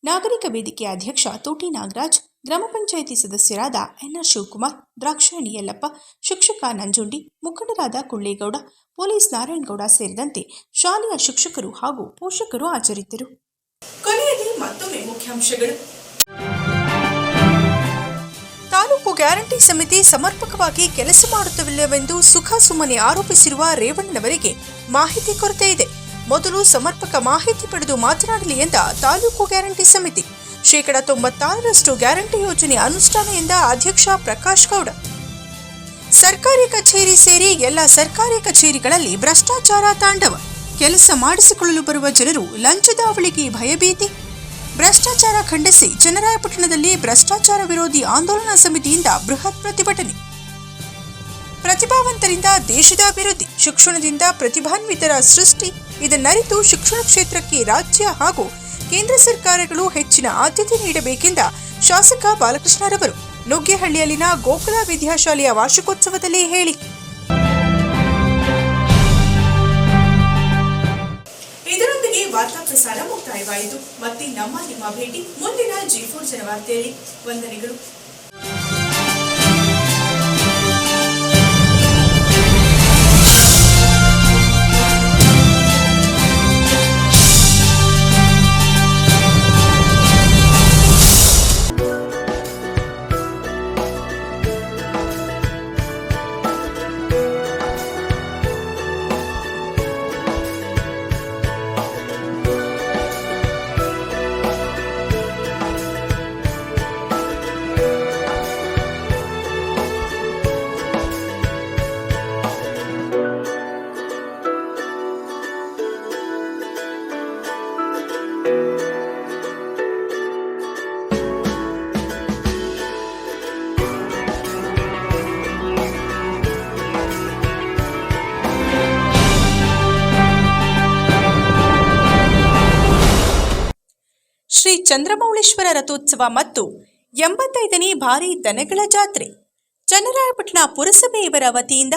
ನಾಗರಿಕ ವೇದಿಕೆ ಅಧ್ಯಕ್ಷ ತೋಟಿ ನಾಗರಾಜ್ ಗ್ರಾಮ ಪಂಚಾಯಿತಿ ಸದಸ್ಯರಾದ ಎನ್ಆರ್ ಶಿವಕುಮಾರ್ ದ್ರಾಕ್ಷಾಯಣಿ ಯಲ್ಲಪ್ಪ ಶಿಕ್ಷಕ ನಂಜುಂಡಿ ಮುಖಂಡರಾದ ಕುಳ್ಳೇಗೌಡ ಪೊಲೀಸ್ ನಾರಾಯಣಗೌಡ ಸೇರಿದಂತೆ ಶಾಲೆಯ ಶಿಕ್ಷಕರು ಹಾಗೂ ಪೋಷಕರು ಹಾಜರಿದ್ದರು. ಕೊನೆಯಲ್ಲಿ ಮತ್ತೊಮ್ಮೆ ಮುಖ್ಯಾಂಶಗಳು. ತಾಲೂಕು ಗ್ಯಾರಂಟಿ ಸಮಿತಿ ಸಮರ್ಪಕವಾಗಿ ಕೆಲಸ ಮಾಡುತ್ತವಿಲ್ಲವೆಂದು ಸುಖ ಸುಮ್ಮನೆ ಆರೋಪಿಸಿರುವ ರೇವಣ್ಣನವರಿಗೆ ಮಾಹಿತಿ ಕೊರತೆ ಇದೆ. ಮೊದಲು ಸಮರ್ಪಕ ಮಾಹಿತಿ ಪಡೆದು ಮಾತನಾಡಲಿ ಎಂದ ತಾಲೂಕು ಗ್ಯಾರಂಟಿ ಸಮಿತಿ. ಶೇಕಡ ತೊಂಬತ್ತಾರರಷ್ಟು ಗ್ಯಾರಂಟಿ ಯೋಜನೆ ಅನುಷ್ಠಾನೆಯಿಂದ ಅಧ್ಯಕ್ಷ ಪ್ರಕಾಶ್ ಗೌಡ. ಸರ್ಕಾರಿ ಕಚೇರಿ ಸೇರಿ ಎಲ್ಲ ಸರ್ಕಾರಿ ಕಚೇರಿಗಳಲ್ಲಿ ಭ್ರಷ್ಟಾಚಾರ ತಾಂಡವ. ಕೆಲಸ ಮಾಡಿಸಿಕೊಳ್ಳಲು ಬರುವ ಜನರು ಲಂಚದ ಅವಳಿಗೆ ಭಯಭೀತಿ. ಭ್ರಷ್ಟಾಚಾರ ಖಂಡಿಸಿ ಚನ್ನರಾಯಪಟ್ಟಣದಲ್ಲಿ ಭ್ರಷ್ಟಾಚಾರ ವಿರೋಧಿ ಆಂದೋಲನ ಸಮಿತಿಯಿಂದ ಬೃಹತ್ ಪ್ರತಿಭಟನೆ. ಪ್ರತಿಭಾವಂತರಿಂದ ದೇಶದ ಅಭಿವೃದ್ಧಿ, ಶಿಕ್ಷಣದಿಂದ ಪ್ರತಿಭಾನ್ವಿತರ ಸೃಷ್ಟಿ, ಇದನ್ನರಿತು ಶಿಕ್ಷಣ ಕ್ಷೇತ್ರಕ್ಕೆ ರಾಜ್ಯ ಹಾಗೂ ಕೇಂದ್ರ ಸರ್ಕಾರಗಳು ಹೆಚ್ಚಿನ ಆದ್ಯತೆ ನೀಡಬೇಕೆಂದ ಶಾಸಕ ಬಾಲಕೃಷ್ಣರವರು ನುಗ್ಗೆಹಳ್ಳಿಯಲ್ಲಿನ ಗೋಕುಲ ವಿದ್ಯಾಶಾಲೆಯ ವಾರ್ಷಿಕೋತ್ಸವದಲ್ಲಿ ಹೇಳಿ. ಇದರೊಂದಿಗೆ ವಾರ್ತಾ ಪ್ರಸಾರ ಮುಕ್ತಾಯವಾಯಿತು. ಮತ್ತೆ ನಮ್ಮ ನಿಮ್ಮ ಭೇಟಿ ಮುಂದಿನ ಜಿ ಫೋರ್ ಜನವಾರ್ತೆಯಲ್ಲಿ ವಂದನೆಗಳು. ಶ್ರೀ ಚಂದ್ರಮೌಳೇಶ್ವರ ರಥೋತ್ಸವ ಮತ್ತು ಎಂಬತ್ತೈದನೇ ಭಾರಿ ದನಗಳ ಜಾತ್ರೆ. ಚನ್ನರಾಯಪಟ್ಟಣ ಪುರಸಭೆ ಇವರ ವತಿಯಿಂದ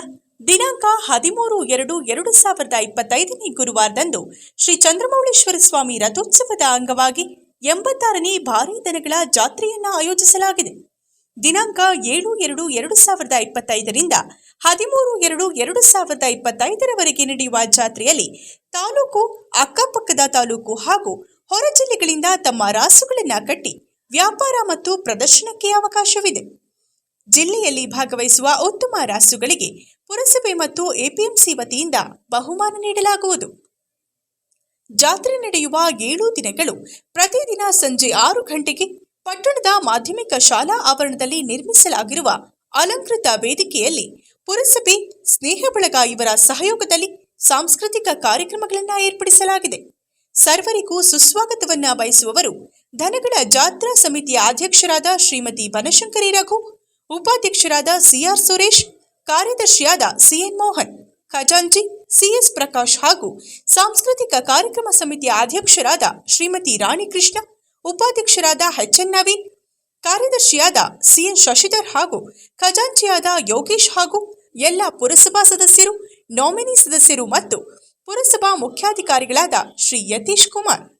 ದಿನಾಂಕ ಹದಿಮೂರು ಎರಡು ಎರಡು ಸಾವಿರದ ಇಪ್ಪತ್ತೈದನೇ ಗುರುವಾರದಂದು ಶ್ರೀ ಚಂದ್ರಮೌಳೇಶ್ವರ ಸ್ವಾಮಿ ರಥೋತ್ಸವದ ಅಂಗವಾಗಿ ಎಂಬತ್ತಾರನೇ ಭಾರಿ ದನಗಳ ಜಾತ್ರೆಯನ್ನ ಆಯೋಜಿಸಲಾಗಿದೆ. ದಿನಾಂಕ ಏಳು ಎರಡು ಎರಡು ಸಾವಿರದ ಇಪ್ಪತ್ತೈದರಿಂದ ಹದಿಮೂರು ಎರಡು ಎರಡು ಸಾವಿರದ ಇಪ್ಪತ್ತೈದರವರೆಗೆ ನಡೆಯುವ ಜಾತ್ರೆಯಲ್ಲಿ ತಾಲೂಕು, ಅಕ್ಕಪಕ್ಕದ ತಾಲೂಕು ಹಾಗೂ ಹೊರ ಜಿಲ್ಲೆಗಳಿಂದ ತಮ್ಮ ರಾಸುಗಳನ್ನು ಕಟ್ಟಿ ವ್ಯಾಪಾರ ಮತ್ತು ಪ್ರದರ್ಶನಕ್ಕೆ ಅವಕಾಶವಿದೆ. ಜಿಲ್ಲೆಯಲ್ಲಿ ಭಾಗವಹಿಸುವ ಉತ್ತಮ ರಾಸುಗಳಿಗೆ ಪುರಸಭೆ ಮತ್ತು ಎಪಿಎಂಸಿ ವತಿಯಿಂದ ಬಹುಮಾನ ನೀಡಲಾಗುವುದು. ಜಾತ್ರೆ ನಡೆಯುವ ಏಳು ದಿನಗಳು ಪ್ರತಿದಿನ ಸಂಜೆ ಆರು ಗಂಟೆಗೆ ಪಟ್ಟಣದ ಮಾಧ್ಯಮಿಕ ಶಾಲಾ ಆವರಣದಲ್ಲಿ ನಿರ್ಮಿಸಲಾಗಿರುವ ಅಲಂಕೃತ ವೇದಿಕೆಯಲ್ಲಿ ಪುರಸಭೆ, ಸ್ನೇಹ ಬಳಗ ಇವರ ಸಹಯೋಗದಲ್ಲಿ ಸಾಂಸ್ಕೃತಿಕ ಕಾರ್ಯಕ್ರಮಗಳನ್ನು ಏರ್ಪಡಿಸಲಾಗಿದೆ. ಸರ್ವರಿಗೂ ಸುಸ್ವಾಗತವನ್ನ ಬಯಸುವವರು ದನಗಳ ಜಾತ್ರಾ ಸಮಿತಿಯ ಅಧ್ಯಕ್ಷರಾದ ಶ್ರೀಮತಿ ಬನಶಂಕರಿ ರಘು, ಉಪಾಧ್ಯಕ್ಷರಾದ ಸಿಆರ್ ಸುರೇಶ್, ಕಾರ್ಯದರ್ಶಿಯಾದ ಸಿಎನ್ ಮೋಹನ್, ಖಜಾಂಚಿ, ಸಿಎಸ್ ಪ್ರಕಾಶ್ ಹಾಗೂ ಸಾಂಸ್ಕೃತಿಕ ಕಾರ್ಯಕ್ರಮ ಸಮಿತಿಯ ಅಧ್ಯಕ್ಷರಾದ ಶ್ರೀಮತಿ ರಾಣಿ ಕೃಷ್ಣ ಉಪಾಧ್ಯಕ್ಷರಾದ ಎಚ್ಎನ್ ನವೀನ್, ಕಾರ್ಯದರ್ಶಿಯಾದ ಸಿಎನ್ ಶಶಿಧರ್ ಹಾಗೂ ಖಜಾಂಚಿಯಾದ ಯೋಗೇಶ್ ಹಾಗೂ ಎಲ್ಲ ಪುರಸಭಾ ಸದಸ್ಯರು, ನಾಮಿನಿ ಸದಸ್ಯರು ಮತ್ತು ಪುರಸಭಾ ಮುಖ್ಯಾಧಿಕಾರಿಗಳಾದ ಶ್ರೀ ಯತೀಶ್ ಕುಮಾರ್.